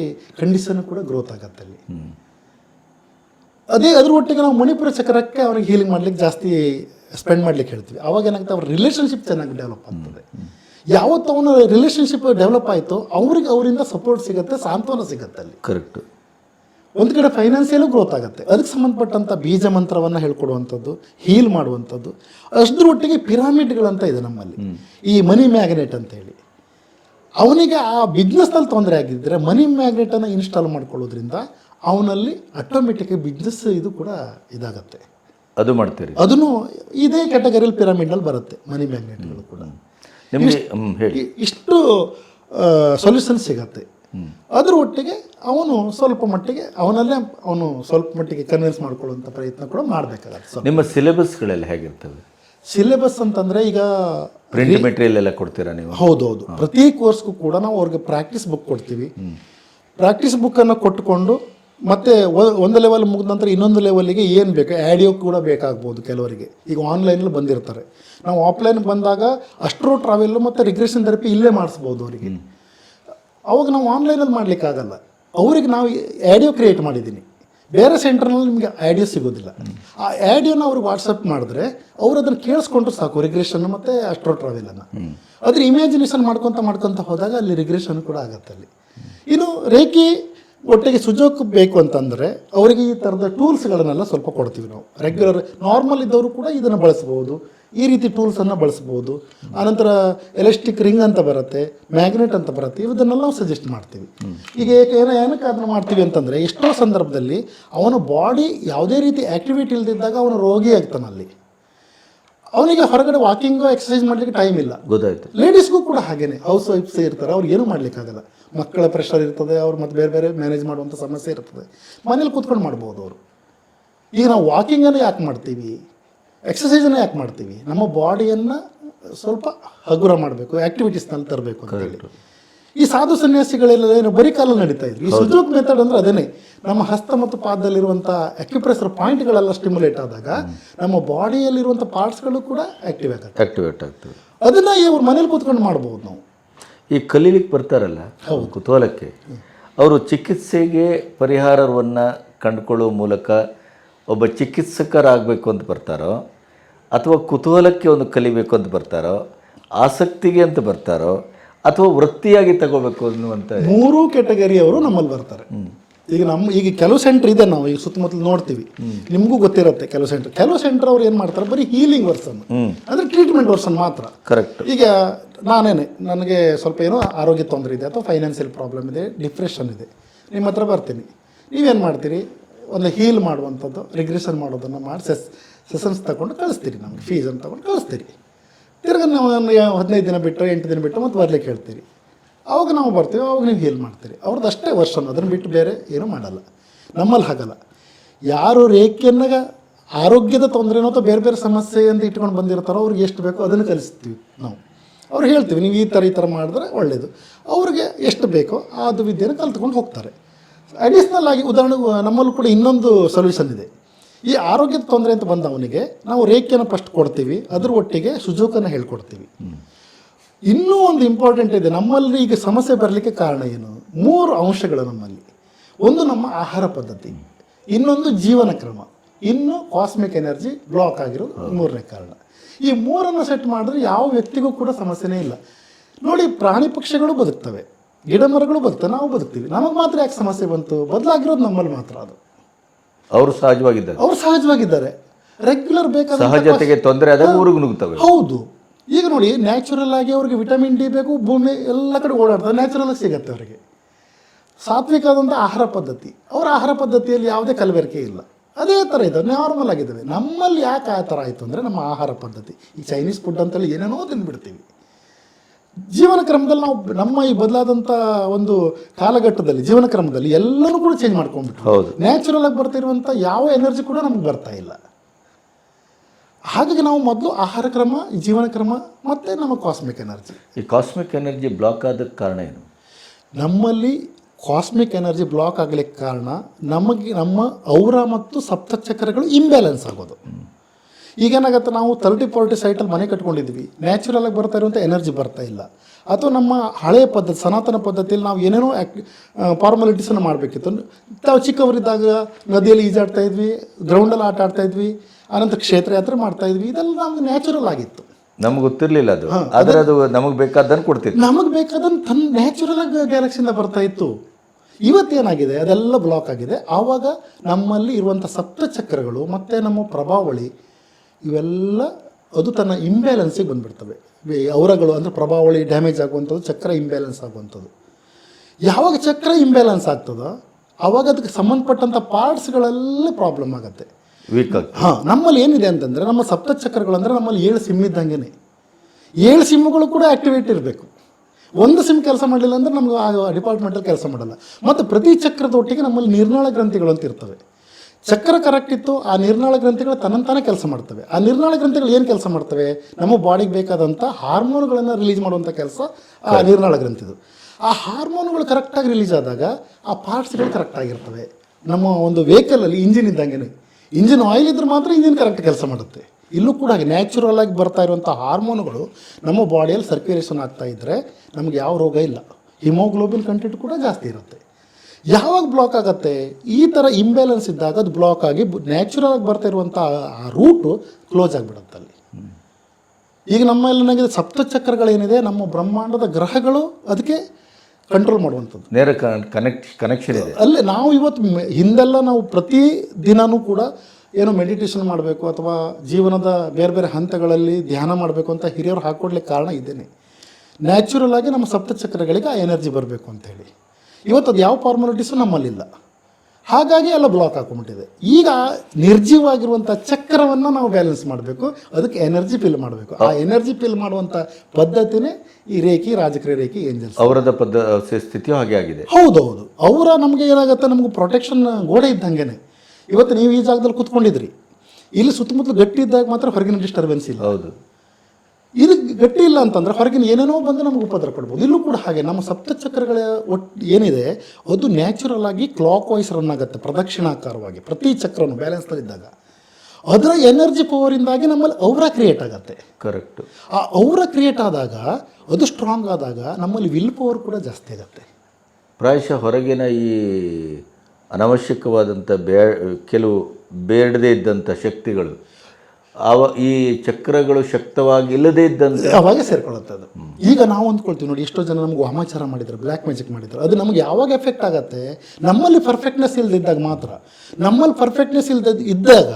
ಕಂಡೀಷನ್ ಕೂಡ ಗ್ರೋತ್ ಆಗುತ್ತೆ ಅಲ್ಲಿ. ಅದೇ ಅದ್ರ ಒಟ್ಟಿಗೆ ನಾವು ಮಣಿಪುರ ಚಕ್ರಕ್ಕೆ ಅವನಿಗೆ ಹೀಲಿಂಗ್ ಮಾಡ್ಲಿಕ್ಕೆ ಜಾಸ್ತಿ ಸ್ಪೆಂಡ್ ಮಾಡ್ಲಿಕ್ಕೆ ಹೇಳ್ತೀವಿ. ಅವಾಗ ಏನಾಗುತ್ತೆ? ಅವ್ರ ರಿಲೇಷನ್ಶಿಪ್ ಚೆನ್ನಾಗಿ ಡೆವಲಪ್ ಆಗ್ತದೆ. ಯಾವತ್ತು ಅವನ ರಿಲೇಷನ್ಶಿಪ್ ಡೆವಲಪ್ ಆಯಿತು ಅವ್ರಿಗೆ ಅವರಿಂದ ಸಪೋರ್ಟ್ ಸಿಗುತ್ತೆ ಸಾಂತ್ವನ ಸಿಗುತ್ತೆ ಅಲ್ಲಿ. ಕರೆಕ್ಟ್ ಒಂದು ಕಡೆ ಫೈನಾನ್ಸಿಯಲು ಗ್ರೋತ್ ಆಗುತ್ತೆ. ಅದಕ್ಕೆ ಸಂಬಂಧಪಟ್ಟಂಥ ಬೀಜ ಮಂತ್ರವನ್ನು ಹೇಳ್ಕೊಡುವಂಥದ್ದು ಹೀಲ್ ಮಾಡುವಂಥದ್ದು ಅಷ್ಟರ ಒಟ್ಟಿಗೆ ಪಿರಾಮಿಡ್ಗಳಂತ ಇದೆ ನಮ್ಮಲ್ಲಿ. ಈ ಮನಿ ಮ್ಯಾಗ್ನೆಟ್ ಅಂತ ಹೇಳಿ. ಅವನಿಗೆ ಆ ಬಿಸ್ನೆಸ್ನಲ್ಲಿ ತೊಂದರೆ ಆಗಿದ್ದರೆ ಮನಿ ಮ್ಯಾಗ್ನೆಟನ್ನು ಇನ್ಸ್ಟಾಲ್ ಮಾಡ್ಕೊಳ್ಳೋದ್ರಿಂದ ಅವನಲ್ಲಿ ಆಟೋಮೆಟಿಕ್ ಬಿಸ್ನೆಸ್ ಇದು ಕೂಡ ಇದಾಗತ್ತೆ. ಅದು ಮಾಡ್ತೀರಿ. ಅದನ್ನು ಇದೇ ಕ್ಯಾಟಗರಿಯಲ್ಲಿ ಪಿರಾಮಿಡ್ನಲ್ಲಿ ಬರುತ್ತೆ ಮನಿ ಮ್ಯಾಗ್ನೆಟ್ಗಳು ಕೂಡ. ನಿಮಗೆ ಹೇಳಿ. ಇಷ್ಟು ಸೊಲ್ಯೂಷನ್ ಸಿಗತ್ತೆ. ಅದ್ರ ಒಟ್ಟಿಗೆ ಅವನು ಸ್ವಲ್ಪ ಮಟ್ಟಿಗೆ ಅವನಲ್ಲೇ ಅವನು ಸ್ವಲ್ಪ ಮಟ್ಟಿಗೆ ಕನ್ವಿನ್ಸ್ ಮಾಡ್ಕೊಳ್ಳುವಂಥ ಪ್ರಯತ್ನ ಕೂಡ ಮಾಡಬೇಕಾಗತ್ತೆ. ಸರ್ ನಿಮ್ಮ ಸಿಲೆಬಸ್ಗಳೆಲ್ಲ ಹೇಗಿರ್ತವೆ? ಸಿಲೆಬಸ್ ಅಂತಂದರೆ ಈಗ ಪ್ರಿಂಟ್ ಮೆಟೀರಿಯಲ್ ಎಲ್ಲ ಕೊಡ್ತೀರಾ ನೀವು? ಹೌದೌದು. ಪ್ರತಿ ಕೋರ್ಸ್ಗೂ ಕೂಡ ನಾವು ಅವ್ರಿಗೆ ಪ್ರಾಕ್ಟೀಸ್ ಬುಕ್ ಕೊಡ್ತೀವಿ. ಪ್ರಾಕ್ಟೀಸ್ ಬುಕ್ಕನ್ನು ಕೊಟ್ಟುಕೊಂಡು ಮತ್ತೆ ಒಂದು ಲೆವೆಲ್ ಮುಗಿದ ನಂತರ ಇನ್ನೊಂದು ಲೆವೆಲ್ಗೆ ಏನು ಬೇಕು ಆಡಿಯೋ ಕೂಡ ಬೇಕಾಗ್ಬೋದು ಕೆಲವರಿಗೆ. ಈಗ ಆನ್ಲೈನಲ್ಲಿ ಬಂದಿರ್ತಾರೆ. ನಾವು ಆಫ್ಲೈನ್ ಬಂದಾಗ ಅಷ್ಟ್ರೋ ಟ್ರಾವೆಲ್ಲು ಮತ್ತು ರಿಗ್ರೆಷನ್ ಥೆರಪಿ ಇಲ್ಲೇ ಮಾಡಿಸ್ಬೋದು ಅವರಿಗೆ. ಅವಾಗ ನಾವು ಆನ್ಲೈನಲ್ಲಿ ಮಾಡಲಿಕ್ಕಾಗಲ್ಲ. ಅವ್ರಿಗೆ ನಾವು ಆ್ಯಡಿಯೋ ಕ್ರಿಯೇಟ್ ಮಾಡಿದ್ದೀನಿ ಬೇರೆ ಸೆಂಟರ್ನಲ್ಲಿ ನಿಮಗೆ ಆ್ಯಡಿಯೋ ಸಿಗೋದಿಲ್ಲ. ಆ ಆ್ಯಡಿಯೋನ ಅವ್ರಿಗೆ ವಾಟ್ಸಪ್ ಮಾಡಿದ್ರೆ ಅವ್ರು ಅದನ್ನು ಕೇಳಿಸ್ಕೊಂಡ್ರು ಸಾಕು. ರಿಗ್ರೆಷನ್ ಮತ್ತು ಅಸ್ಟ್ರೋ ಟ್ರಾವೆಲನ್ನು ಅದ್ರ ಇಮ್ಯಾಜಿನೇಷನ್ ಮಾಡ್ಕೊತ ಮಾಡ್ಕೊತ ಹೋದಾಗ ಅಲ್ಲಿ ರಿಗ್ರೆಷನ್ ಕೂಡ ಆಗುತ್ತೆ ಅಲ್ಲಿ. ಇನ್ನು ರೇಖಿ ಒಟ್ಟಿಗೆ ಸುಜೋಕ್ ಬೇಕು ಅಂತಂದರೆ ಅವರಿಗೆ ಈ ಥರದ ಟೂಲ್ಸ್ಗಳನ್ನೆಲ್ಲ ಸ್ವಲ್ಪ ಕೊಡ್ತೀವಿ ನಾವು. ರೆಗ್ಯುಲರ್ ನಾರ್ಮಲ್ ಇದ್ದವರು ಕೂಡ ಇದನ್ನು ಬಳಸ್ಬೋದು. ಈ ರೀತಿ ಟೂಲ್ಸನ್ನು ಬಳಸ್ಬೋದು. ಆನಂತರ ಎಲೆಕ್ಟ್ರಿಕ್ ರಿಂಗ್ ಅಂತ ಬರುತ್ತೆ ಮ್ಯಾಗ್ನೆಟ್ ಅಂತ ಬರುತ್ತೆ, ಇವುದನ್ನೆಲ್ಲ ನಾವು ಸಜೆಸ್ಟ್ ಮಾಡ್ತೀವಿ. ಈಗ ಏನೋ ಏನಕ್ಕೆ ಅದನ್ನು ಮಾಡ್ತೀವಿ ಅಂತಂದರೆ ಎಷ್ಟೋ ಸಂದರ್ಭದಲ್ಲಿ ಅವನ ಬಾಡಿ ಯಾವುದೇ ರೀತಿ ಆ್ಯಕ್ಟಿವಿಟಿ ಇಲ್ಲದಿದ್ದಾಗ ಅವನು ರೋಗಿ ಆಗ್ತಾನೆ ಅಲ್ಲಿ. ಅವನಿಗೆ ಹೊರಗಡೆ ವಾಕಿಂಗ್ ಎಕ್ಸಸೈಸ್ ಮಾಡಲಿಕ್ಕೆ ಟೈಮ್ ಇಲ್ಲ. ಗೊತ್ತಾಯ್ತು. ಲೇಡೀಸ್ಗೂ ಕೂಡ ಹಾಗೇನೆ. ಹೌಸ್ ವೈಫ್ಸ್ ಇರ್ತಾರೆ ಅವ್ರು ಏನೂ ಮಾಡ್ಲಿಕ್ಕಾಗಲ್ಲ. ಮಕ್ಕಳ ಪ್ರೆಷರ್ ಇರ್ತದೆ ಅವ್ರು ಮತ್ತೆ ಬೇರೆ ಬೇರೆ ಮ್ಯಾನೇಜ್ ಮಾಡುವಂಥ ಸಮಸ್ಯೆ ಇರ್ತದೆ. ಮನೇಲಿ ಕೂತ್ಕೊಂಡು ಮಾಡ್ಬೋದು ಅವರು. ಈಗ ನಾವು ವಾಕಿಂಗನ್ನು ಯಾಕೆ ಮಾಡ್ತೀವಿ? ಎಕ್ಸಸೈಸನ್ನು ಯಾಕೆ ಮಾಡ್ತೀವಿ? ನಮ್ಮ ಬಾಡಿಯನ್ನು ಸ್ವಲ್ಪ ಹಗುರ ಮಾಡಬೇಕು ಆ್ಯಕ್ಟಿವಿಟೀಸ್ನಲ್ಲಿ ತರಬೇಕು ಅಂತ ಹೇಳಿ. ಈ ಸಾಧು ಸನ್ಯಾಸಿಗಳೆಲ್ಲ ಏನು ಬರೀ ಕಾಲ ನಡೀತಾ ಇದ್ರು ಈ ಸುಜೋಕ್ ಮೆಥಡ್ ಅಂದ್ರೆ ಅದೇನೆ. ನಮ್ಮ ಹಸ್ತ ಮತ್ತು ಪಾದದಲ್ಲಿರುವಂಥ ಅಕ್ಯುಪ್ರೆಸರ್ ಪಾಯಿಂಟ್ಗಳೆಲ್ಲ ಸ್ಟಿಮ್ಯುಲೇಟ್ ಆದಾಗ ನಮ್ಮ ಬಾಡಿಯಲ್ಲಿರುವಂಥ ಪಾರ್ಟ್ಸ್ಗಳು ಕೂಡ ಆಕ್ಟಿವ್ ಆಗುತ್ತೆ. ಆಕ್ಟಿವೇಟ್ ಆಗ್ತದೆ. ಅದನ್ನು ಇವ್ರು ಮನೇಲಿ ಕೂತ್ಕೊಂಡು ಮಾಡ್ಬೋದು ನಾವು. ಈ ಕಲೀಲಿಕ್ಕೆ ಬರ್ತಾರಲ್ಲ ಕುತೂಹಲಕ್ಕೆ ಅವರು ಚಿಕಿತ್ಸೆಗೆ ಪರಿಹಾರವನ್ನು ಕಂಡುಕೊಳ್ಳುವ ಮೂಲಕ ಒಬ್ಬ ಚಿಕಿತ್ಸಕರಾಗಬೇಕು ಅಂತ ಬರ್ತಾರೋ ಅಥವಾ ಕುತೂಹಲಕ್ಕೆ ಒಂದು ಕಲಿಬೇಕು ಅಂತ ಬರ್ತಾರೋ ಆಸಕ್ತಿಗೆ ಅಂತ ಬರ್ತಾರೋ ಅಥವಾ ವೃತ್ತಿಯಾಗಿ ತಗೋಬೇಕು ಅನ್ನುವಂಥ ಮೂರೂ ಕೆಟಗರಿಯವರು ನಮ್ಮಲ್ಲಿ ಬರ್ತಾರೆ. ಈಗ ನಮ್ಮ ಈಗ ಕೆಲವು ಸೆಂಟ್ರ್ ಇದೆ ನಾವು ಈಗ ಸುತ್ತಮುತ್ತಲು ನೋಡ್ತೀವಿ. ನಿಮಗೂ ಗೊತ್ತಿರುತ್ತೆ ಕೆಲವು ಸೆಂಟ್ರ್ ಕೆಲವು ಸೆಂಟ್ರ್ ಅವ್ರು ಏನು ಮಾಡ್ತಾರೆ? ಬರೀ ಹೀಲಿಂಗ್ ವರ್ಸನ್ ಅಂದರೆ ಟ್ರೀಟ್ಮೆಂಟ್ ವರ್ಸನ್ ಮಾತ್ರ. ಕರೆಕ್ಟ್ ಈಗ ನಾನೇನೆ ನನಗೆ ಸ್ವಲ್ಪ ಏನೋ ಆರೋಗ್ಯ ತೊಂದರೆ ಇದೆ ಅಥವಾ ಫೈನಾನ್ಷಿಯಲ್ ಪ್ರಾಬ್ಲಮ್ ಇದೆ ಡಿಪ್ರೆಷನ್ ಇದೆ. ನಿಮ್ಮ ಹತ್ರ ಬರ್ತೀನಿ. ನೀವೇನು ಮಾಡ್ತೀರಿ? ಒಂದು ಹೀಲ್ ಮಾಡುವಂಥದ್ದು ರಿಗ್ರೆಷನ್ ಮಾಡೋದನ್ನು ಮಾಡಿ ಸೆಸ್ ಸೆಸನ್ಸ್ ತಗೊಂಡು ಕಳಿಸ್ತೀರಿ ನಮಗೆ ಫೀಸನ್ನು ತಗೊಂಡು ಕಳಿಸ್ತೀರಿ. ತಿರ್ಗಿ ನಾವು ಹದಿನೈದು ದಿನ ಬಿಟ್ಟು ಎಂಟು ದಿನ ಬಿಟ್ಟು ಮತ್ತೆ ಬರ್ಲಿಕ್ಕೆ ಹೇಳ್ತೀರಿ. ಅವಾಗ ನಾವು ಬರ್ತೀವಿ, ಅವಾಗ ನೀವು ಹೀಲ್ ಮಾಡ್ತೀರಿ. ಅವ್ರದ್ದು ಅಷ್ಟೇ ವರ್ಷನ್ ಅದನ್ನು ಬಿಟ್ಟು ಬೇರೆ ಏನೂ ಮಾಡಲ್ಲ. ನಮ್ಮಲ್ಲಿ ಹಾಗಲ್ಲ. ಯಾರು ರೇಖೆಯನ್ನಾಗ ಆರೋಗ್ಯದ ತೊಂದರೆನೋ ಅಥವಾ ಬೇರೆ ಬೇರೆ ಸಮಸ್ಯೆ ಅಂತ ಇಟ್ಕೊಂಡು ಬಂದಿರ್ತಾರೋ, ಅವ್ರಿಗೆ ಎಷ್ಟು ಬೇಕೋ ಅದನ್ನು ಕಲಿಸ್ತೀವಿ ನಾವು. ಅವ್ರು ಹೇಳ್ತೀವಿ, ನೀವು ಈ ಥರ ಈ ಥರ ಮಾಡಿದ್ರೆ ಒಳ್ಳೆಯದು ಅವ್ರಿಗೆ ಎಷ್ಟು ಬೇಕೋ ಅದು ವಿದ್ಯೆನ ಕಲ್ತ್ಕೊಂಡು ಹೋಗ್ತಾರೆ. ಅಡಿಷ್ನಲ್ ಆಗಿ ಉದಾಹರಣೆಗೆ, ನಮ್ಮಲ್ಲೂ ಕೂಡ ಇನ್ನೊಂದು ಸೊಲ್ಯೂಷನ್ ಇದೆ. ಈ ಆರೋಗ್ಯದ ತೊಂದರೆ ಅಂತ ಬಂದ ಅವನಿಗೆ ನಾವು ರೇಖೆಯನ್ನು ಫಸ್ಟ್ ಕೊಡ್ತೀವಿ, ಅದ್ರ ಒಟ್ಟಿಗೆ ಸುಜೋಕನ್ನು ಹೇಳ್ಕೊಡ್ತೀವಿ. ಇನ್ನೂ ಒಂದು ಇಂಪಾರ್ಟೆಂಟ್ ಇದೆ, ನಮ್ಮಲ್ಲಿ ಈಗ ಸಮಸ್ಯೆ ಬರಲಿಕ್ಕೆ ಕಾರಣ ಏನು? ಮೂರು ಅಂಶಗಳು ನಮ್ಮಲ್ಲಿ. ಒಂದು ನಮ್ಮ ಆಹಾರ ಪದ್ಧತಿ, ಇನ್ನೊಂದು ಜೀವನ ಕ್ರಮ, ಇನ್ನು ಕಾಸ್ಮಿಕ್ ಎನರ್ಜಿ ಬ್ಲಾಕ್ ಆಗಿರೋದು ಮೂರನೇ ಕಾರಣ. ಈ ಮೂರನ್ನು ಸೆಟ್ ಮಾಡಿದ್ರೆ ಯಾವ ವ್ಯಕ್ತಿಗೂ ಕೂಡ ಸಮಸ್ಯೆನೇ ಇಲ್ಲ. ನೋಡಿ, ಪ್ರಾಣಿ ಪಕ್ಷಿಗಳು ಬದುಕ್ತವೆ ಗಿಡ ಮರಗಳು ಬದುಕ್ತವೆ, ನಾವು ಬದುಕ್ತೀವಿ. ನಮಗೆ ಮಾತ್ರ ಯಾಕೆ ಸಮಸ್ಯೆ ಬಂತು? ಬದಲಾಗಿರೋದು ನಮ್ಮಲ್ಲಿ ಮಾತ್ರ ಅದು. ಅವರು ಸಹಜವಾಗಿದ್ದಾರೆ. ಅವರು ಸಹಜವಾಗಿದ್ದಾರೆ. ರೆಗ್ಯುಲರ್ ಬೇಕಾದ ಸಹಜತೆಗೆ ತೊಂದರೆ ಆದಾಗ ಊರಿಗೆ ನುಗ್ತವೆ. ಹೌದು. ಈಗ ನೋಡಿ ನ್ಯಾಚುರಲ್ ಆಗಿ ಅವ್ರಿಗೆ ವಿಟಮಿನ್ ಡಿ ಬೇಕು ಭೂಮಿ ಎಲ್ಲ ಕಡೆ ಓಡಾಡ್ತಾರೆ ನ್ಯಾಚುರಲ್ ಆಗಿ ಸಿಗತ್ತೆ ಅವರಿಗೆ. ಸಾತ್ವಿಕವಾದಂಥ ಆಹಾರ ಪದ್ಧತಿ. ಅವರ ಆಹಾರ ಪದ್ಧತಿಯಲ್ಲಿ ಯಾವುದೇ ಕಲಬೆರಕೆ ಇಲ್ಲ. ಅದೇ ಥರ ಇದೆ ನಾರ್ಮಲ್ ಆಗಿದ್ದಾವೆ. ನಮ್ಮಲ್ಲಿ ಯಾಕೆ ಆ ಥರ ಆಯಿತು ಅಂದರೆ ನಮ್ಮ ಆಹಾರ ಪದ್ಧತಿ. ಈ ಚೈನೀಸ್ ಫುಡ್ ಅಂತೇಳಿ ಏನೇನೋ ತಿಂದ್ಬಿಡ್ತೀವಿ. ಜೀವನ ಕ್ರಮದಲ್ಲಿ ನಾವು ನಮ್ಮ ಈ ಬದಲಾದಂಥ ಒಂದು ಕಾಲಘಟ್ಟದಲ್ಲಿ ಜೀವನ ಕ್ರಮದಲ್ಲಿ ಎಲ್ಲನೂ ಕೂಡ ಚೇಂಜ್ ಮಾಡ್ಕೊಂಡ್ಬಿಟ್ಟು ಹೌದು. ನ್ಯಾಚುರಲ್ ಆಗಿ ಬರ್ತಿರುವಂಥ ಯಾವ ಎನರ್ಜಿ ಕೂಡ ನಮ್ಗೆ ಬರ್ತಾ ಇಲ್ಲ. ಹಾಗಾಗಿ ನಾವು ಮೊದಲು ಆಹಾರ ಕ್ರಮ ಜೀವನ ಕ್ರಮ ಮತ್ತು ನಮ್ಮ ಕಾಸ್ಮಿಕ್ ಎನರ್ಜಿ ಈ ಕಾಸ್ಮಿಕ್ ಎನರ್ಜಿ ಬ್ಲಾಕ್ ಆದಕ್ಕೆ ಕಾರಣ ಏನು? ನಮ್ಮಲ್ಲಿ ಕಾಸ್ಮಿಕ್ ಎನರ್ಜಿ ಬ್ಲಾಕ್ ಆಗಲಿಕ್ಕೆ ಕಾರಣ ನಮಗೆ ನಮ್ಮ ಔರ ಮತ್ತು ಸಪ್ತಚಕ್ರಗಳು ಇಂಬ್ಯಾಲೆನ್ಸ್ ಆಗೋದು. ಈಗೇನಾಗತ್ತೆ ನಾವು ತರ್ಟಿ ಫೋರ್ಟಿ ಸೈಟಲ್ಲಿ ಮನೆ ಕಟ್ಕೊಂಡಿದ್ವಿ. ನ್ಯಾಚುರಲ್ ಆಗಿ ಬರ್ತಾ ಇರುವಂಥ ಎನರ್ಜಿ ಬರ್ತಾ ಇಲ್ಲ. ಅಥವಾ ನಮ್ಮ ಹಳೆಯ ಪದ್ಧತಿ ಸನಾತನ ಪದ್ಧತಿಯಲ್ಲಿ ನಾವು ಏನೇನೋ ಆ್ಯಕ್ ಫಾರ್ಮಾಲಿಟೀಸನ್ನು ಮಾಡಬೇಕಿತ್ತು. ತಾವು ಚಿಕ್ಕವರಿದ್ದಾಗ ನದಿಯಲ್ಲಿ ಈಜಾಡ್ತಾ ಇದ್ವಿ ಗ್ರೌಂಡಲ್ಲಿ ಆಟ ಆಡ್ತಾ ಇದ್ವಿ ಆನಂತರ ಕ್ಷೇತ್ರ ಯಾತ್ರೆ ಮಾಡ್ತಾ ಇದ್ವಿ. ಇದೆಲ್ಲ ನಮ್ಗೆ ನ್ಯಾಚುರಲ್ ಆಗಿತ್ತು. ನಮ್ಗೆ ಗೊತ್ತಿರಲಿಲ್ಲ ಅದು. ಆದರೆ ಅದು ನಮಗೆ ಬೇಕಾದ್ದನ್ನು ಕೊಡ್ತಿತ್ತು ನಮಗೆ ಬೇಕಾದನ್ನು ತನ್ನ ನ್ಯಾಚುರಲ್ ಆಗಿ ಗ್ಯಾಲಕ್ಸಿಯಿಂದ ಬರ್ತಾ ಇತ್ತು. ಇವತ್ತೇನಾಗಿದೆ ಅದೆಲ್ಲ ಬ್ಲಾಕ್ ಆಗಿದೆ. ಆವಾಗ ನಮ್ಮಲ್ಲಿ ಇರುವಂಥ ಸಪ್ತಚಕ್ರಗಳು ಮತ್ತು ನಮ್ಮ ಪ್ರಭಾವಳಿ ಇವೆಲ್ಲ ಅದು ತನ್ನ ಇಂಬ್ಯಾಲೆನ್ಸಿಗೆ ಬಂದ್ಬಿಡ್ತವೆ. ಅವರಗಳು ಅಂದರೆ ಪ್ರಭಾವಳಿ ಡ್ಯಾಮೇಜ್ ಆಗುವಂಥದ್ದು ಚಕ್ರ ಇಂಬ್ಯಾಲೆನ್ಸ್ ಆಗುವಂಥದ್ದು. ಯಾವಾಗ ಚಕ್ರ ಇಂಬ್ಯಾಲೆನ್ಸ್ ಆಗ್ತದೋ ಆವಾಗ ಅದಕ್ಕೆ ಸಂಬಂಧಪಟ್ಟಂಥ ಪಾರ್ಟ್ಸ್ಗಳೆಲ್ಲ ಪ್ರಾಬ್ಲಮ್ ಆಗುತ್ತೆ. ವೀಕ್ ಹಾಂ ನಮ್ಮಲ್ಲಿ ಏನಿದೆ ಅಂತಂದರೆ ನಮ್ಮ ಸಪ್ತಚಕ್ರಗಳು ಅಂದರೆ ನಮ್ಮಲ್ಲಿ ಏಳು ಸಿಮ್ ಇದ್ದಂಗೆ ಏಳು ಸಿಮ್ಗಳು ಕೂಡ ಆ್ಯಕ್ಟಿವೇಟ್ ಇರಬೇಕು. ಒಂದು ಸಿಮ್ ಕೆಲಸ ಮಾಡಲಿಲ್ಲ ಅಂದರೆ ನಮ್ಗೆ ಆ ಡಿಪಾರ್ಟ್ಮೆಂಟಲ್ಲಿ ಕೆಲಸ ಮಾಡಲ್ಲ. ಮತ್ತು ಪ್ರತಿ ಚಕ್ರದ ಒಟ್ಟಿಗೆ ನಮ್ಮಲ್ಲಿ ನಿರ್ನಾಳ ಗ್ರಂಥಿಗಳು ಅಂತ ಇರ್ತವೆ. ಚಕ್ರ ಕರೆಕ್ಟ್ ಇತ್ತು ಆ ನಿರ್ನಾಳ ಗ್ರಂಥಿಗಳು ತನ್ನಂತಾನೆ ಕೆಲಸ ಮಾಡ್ತವೆ. ಆ ನಿರ್ನಾಳ ಗ್ರಂಥಿಗಳು ಏನು ಕೆಲಸ ಮಾಡ್ತವೆ? ನಮ್ಮ ಬಾಡಿಗೆ ಬೇಕಾದಂಥ ಹಾರ್ಮೋನ್ಗಳನ್ನು ರಿಲೀಸ್ ಮಾಡುವಂಥ ಕೆಲಸ ಆ ನಿರ್ನಾಳ ಗ್ರಂಥಿದು. ಆ ಹಾರ್ಮೋನ್ಗಳು ಕರೆಕ್ಟಾಗಿ ರಿಲೀಸ್ ಆದಾಗ ಆ ಪಾರ್ಟ್ಸ್ಗಳು ಕರೆಕ್ಟಾಗಿರ್ತವೆ ನಮ್ಮ ಒಂದು ವೆಹಿಕಲಲ್ಲಿ ಇಂಜಿನ್ ಇದ್ದಂಗೆ ಇಂಜಿನ್ ಆಯಿಲ್ ಇದ್ರೆ ಮಾತ್ರ ಇಂಜಿನ್ ಕರೆಕ್ಟ್ ಕೆಲಸ ಮಾಡುತ್ತೆ. ಇಲ್ಲೂ ಕೂಡ ಹಾಗೆ ನ್ಯಾಚುರಲ್ ಆಗಿ ಬರ್ತಾ ಇರುವಂಥ ಹಾರ್ಮೋನುಗಳು ನಮ್ಮ ಬಾಡಿಯಲ್ಲಿ ಸರ್ಕ್ಯುಲೇಷನ್ ಆಗ್ತಾ ಇದ್ದರೆ ನಮಗೆ ಯಾವ ರೋಗ ಇಲ್ಲ. ಹಿಮೋಗ್ಲೋಬಿನ್ ಕಂಟೆಂಟ್ ಕೂಡ ಜಾಸ್ತಿ ಇರುತ್ತೆ. ಯಾವಾಗ ಬ್ಲಾಕ್ ಆಗುತ್ತೆ? ಈ ಥರ ಇಂಬ್ಯಾಲೆನ್ಸ್ ಇದ್ದಾಗ ಅದು ಬ್ಲಾಕ್ ಆಗಿ ನ್ಯಾಚುರಲ್ ಆಗಿ ಬರ್ತಾ ಇರುವಂಥ ಆ ರೂಟು ಕ್ಲೋಸ್ ಆಗಿಬಿಡುತ್ತೆ ಅಲ್ಲಿ. ಈಗ ನಮ್ಮಲ್ಲಿ ನನಗೆ ಸಪ್ತಚಕ್ರಗಳೇನಿದೆ ನಮ್ಮ ಬ್ರಹ್ಮಾಂಡದ ಗ್ರಹಗಳು ಅದಕ್ಕೆ ಕಂಟ್ರೋಲ್ ಮಾಡುವಂಥದ್ದು. ನೇರ ಕನೆಕ್ಟ್ ಕನೆಕ್ಷನ್ ಇದೆ. ಅಲ್ಲೇ ನಾವು ಇವತ್ತು ಹಿಂದೆಲ್ಲ ನಾವು ಪ್ರತಿ ದಿನವೂ ಕೂಡ ಏನು ಮೆಡಿಟೇಷನ್ ಮಾಡಬೇಕು ಅಥವಾ ಜೀವನದ ಬೇರೆ ಬೇರೆ ಹಂತಗಳಲ್ಲಿ ಧ್ಯಾನ ಮಾಡಬೇಕು ಅಂತ ಹಿರಿಯರು ಹಾಕ್ಕೊಡ್ಲಿಕ್ಕೆ ಕಾರಣ ಇದ್ದೇನೆ ನ್ಯಾಚುರಲ್ ಆಗಿ ನಮ್ಮ ಸಪ್ತಚಕ್ರಗಳಿಗೆ ಆ ಎನರ್ಜಿ ಬರಬೇಕು ಅಂತೇಳಿ ಇವತ್ತು ಅದು ಯಾವ ಫಾರ್ಮಾಲಿಟೀಸು ನಮ್ಮಲ್ಲಿಲ್ಲ. ಹಾಗಾಗಿ ಎಲ್ಲ ಬ್ಲಾಕ್ ಹಾಕೊಂಡ್ಬಿಟ್ಟಿದೆ. ಈಗ ನಿರ್ಜೀವವಾಗಿರುವಂಥ ಚಕ್ರವನ್ನು ನಾವು ಬ್ಯಾಲೆನ್ಸ್ ಮಾಡಬೇಕು. ಅದಕ್ಕೆ ಎನರ್ಜಿ ಫಿಲ್ ಮಾಡಬೇಕು. ಆ ಎನರ್ಜಿ ಫಿಲ್ ಮಾಡುವಂಥ ಪದ್ಧತಿನೇ ಈ ರೇಖಿ ರಾಜಕೀಯ ರೇಖಿ ಏಂಜಲ್ಸ್ ಅವರದ ಪದ್ಧತಿ ಸ್ಥಿತಿಯು ಹಾಗೆ ಆಗಿದೆ. ಹೌದೌದು ಅವರ ನಮಗೆ ಏನಾಗುತ್ತೆ? ನಮಗೆ ಪ್ರೊಟೆಕ್ಷನ್ ಗೋಡೆ ಇದ್ದಂಗೆ ಇವತ್ತು ನೀವು ಈ ಜಾಗದಲ್ಲಿ ಕುತ್ಕೊಂಡಿದ್ರಿ. ಇಲ್ಲಿ ಸುತ್ತಮುತ್ತಲು ಗಟ್ಟಿ ಇದ್ದಾಗ ಮಾತ್ರ ಹೊರಗಿನ ಡಿಸ್ಟರ್ಬೆನ್ಸ್ ಇಲ್ಲ. ಹೌದು. ಇದು ಗಟ್ಟಿ ಇಲ್ಲ ಅಂತಂದ್ರೆ ಹೊರಗಿನ ಏನೇನೋ ಬಂದು ನಮಗೆ ಉಪದ್ರ ಕೊಡ್ಬೋದು. ಇಲ್ಲೂ ಕೂಡ ಹಾಗೆ ನಮ್ಮ ಸಪ್ತಚಕ್ರಗಳ ಒಟ್ಟು ಏನಿದೆ ಅದು ನ್ಯಾಚುರಲ್ ಆಗಿ ಕ್ಲಾಕ್ ವೈಸ್ ರನ್ ಆಗುತ್ತೆ ಪ್ರದಕ್ಷಿಣಾಕಾರವಾಗಿ ಪ್ರತಿ ಚಕ್ರನು ಬ್ಯಾಲೆನ್ಸ್ನಲ್ಲಿದ್ದಾಗ ಅದರ ಎನರ್ಜಿ ಪವರಿಂದಾಗಿ ನಮ್ಮಲ್ಲಿ ಔರ ಕ್ರಿಯೇಟ್ ಆಗುತ್ತೆ. ಕರೆಕ್ಟ್ ಆ ಔರ ಕ್ರಿಯೇಟ್ ಆದಾಗ ಅದು ಸ್ಟ್ರಾಂಗ್ ಆದಾಗ ನಮ್ಮಲ್ಲಿ ವಿಲ್ ಪವರ್ ಕೂಡ ಜಾಸ್ತಿ ಆಗುತ್ತೆ. ಪ್ರಾಯಶಃ ಹೊರಗಿನ ಈ ಅನವಶ್ಯಕವಾದಂಥ ಬೇ ಕೆಲವು ಬೇಡದೇ ಇದ್ದಂಥ ಶಕ್ತಿಗಳು ಅವ ಈ ಚಕ್ರಗಳು ಶಕ್ತವಾಗಿ ಇಲ್ಲದೇ ಇದ್ದಂತೆ. ಅವಾಗ ಸೇರ್ಕೊಳ್ಳುತ್ತೆ ಅದು ಈಗ ನಾವು ಅಂದ್ಕೊಳ್ತೀವಿ ನೋಡಿ ಎಷ್ಟೋ ಜನ ನಮ್ಗೆ ವಾಮಾಚಾರ ಮಾಡಿದ್ರು ಬ್ಲ್ಯಾಕ್ ಮ್ಯಾಜಿಕ್ ಮಾಡಿದ್ರು. ಅದು ನಮ್ಗೆ ಯಾವಾಗ ಎಫೆಕ್ಟ್ ಆಗುತ್ತೆ? ನಮ್ಮಲ್ಲಿ ಪರ್ಫೆಕ್ಟ್ನೆಸ್ ಇಲ್ದಿದ್ದಾಗ ಮಾತ್ರ. ನಮ್ಮಲ್ಲಿ ಪರ್ಫೆಕ್ಟ್ನೆಸ್ ಇಲ್ದ ಇದ್ದಾಗ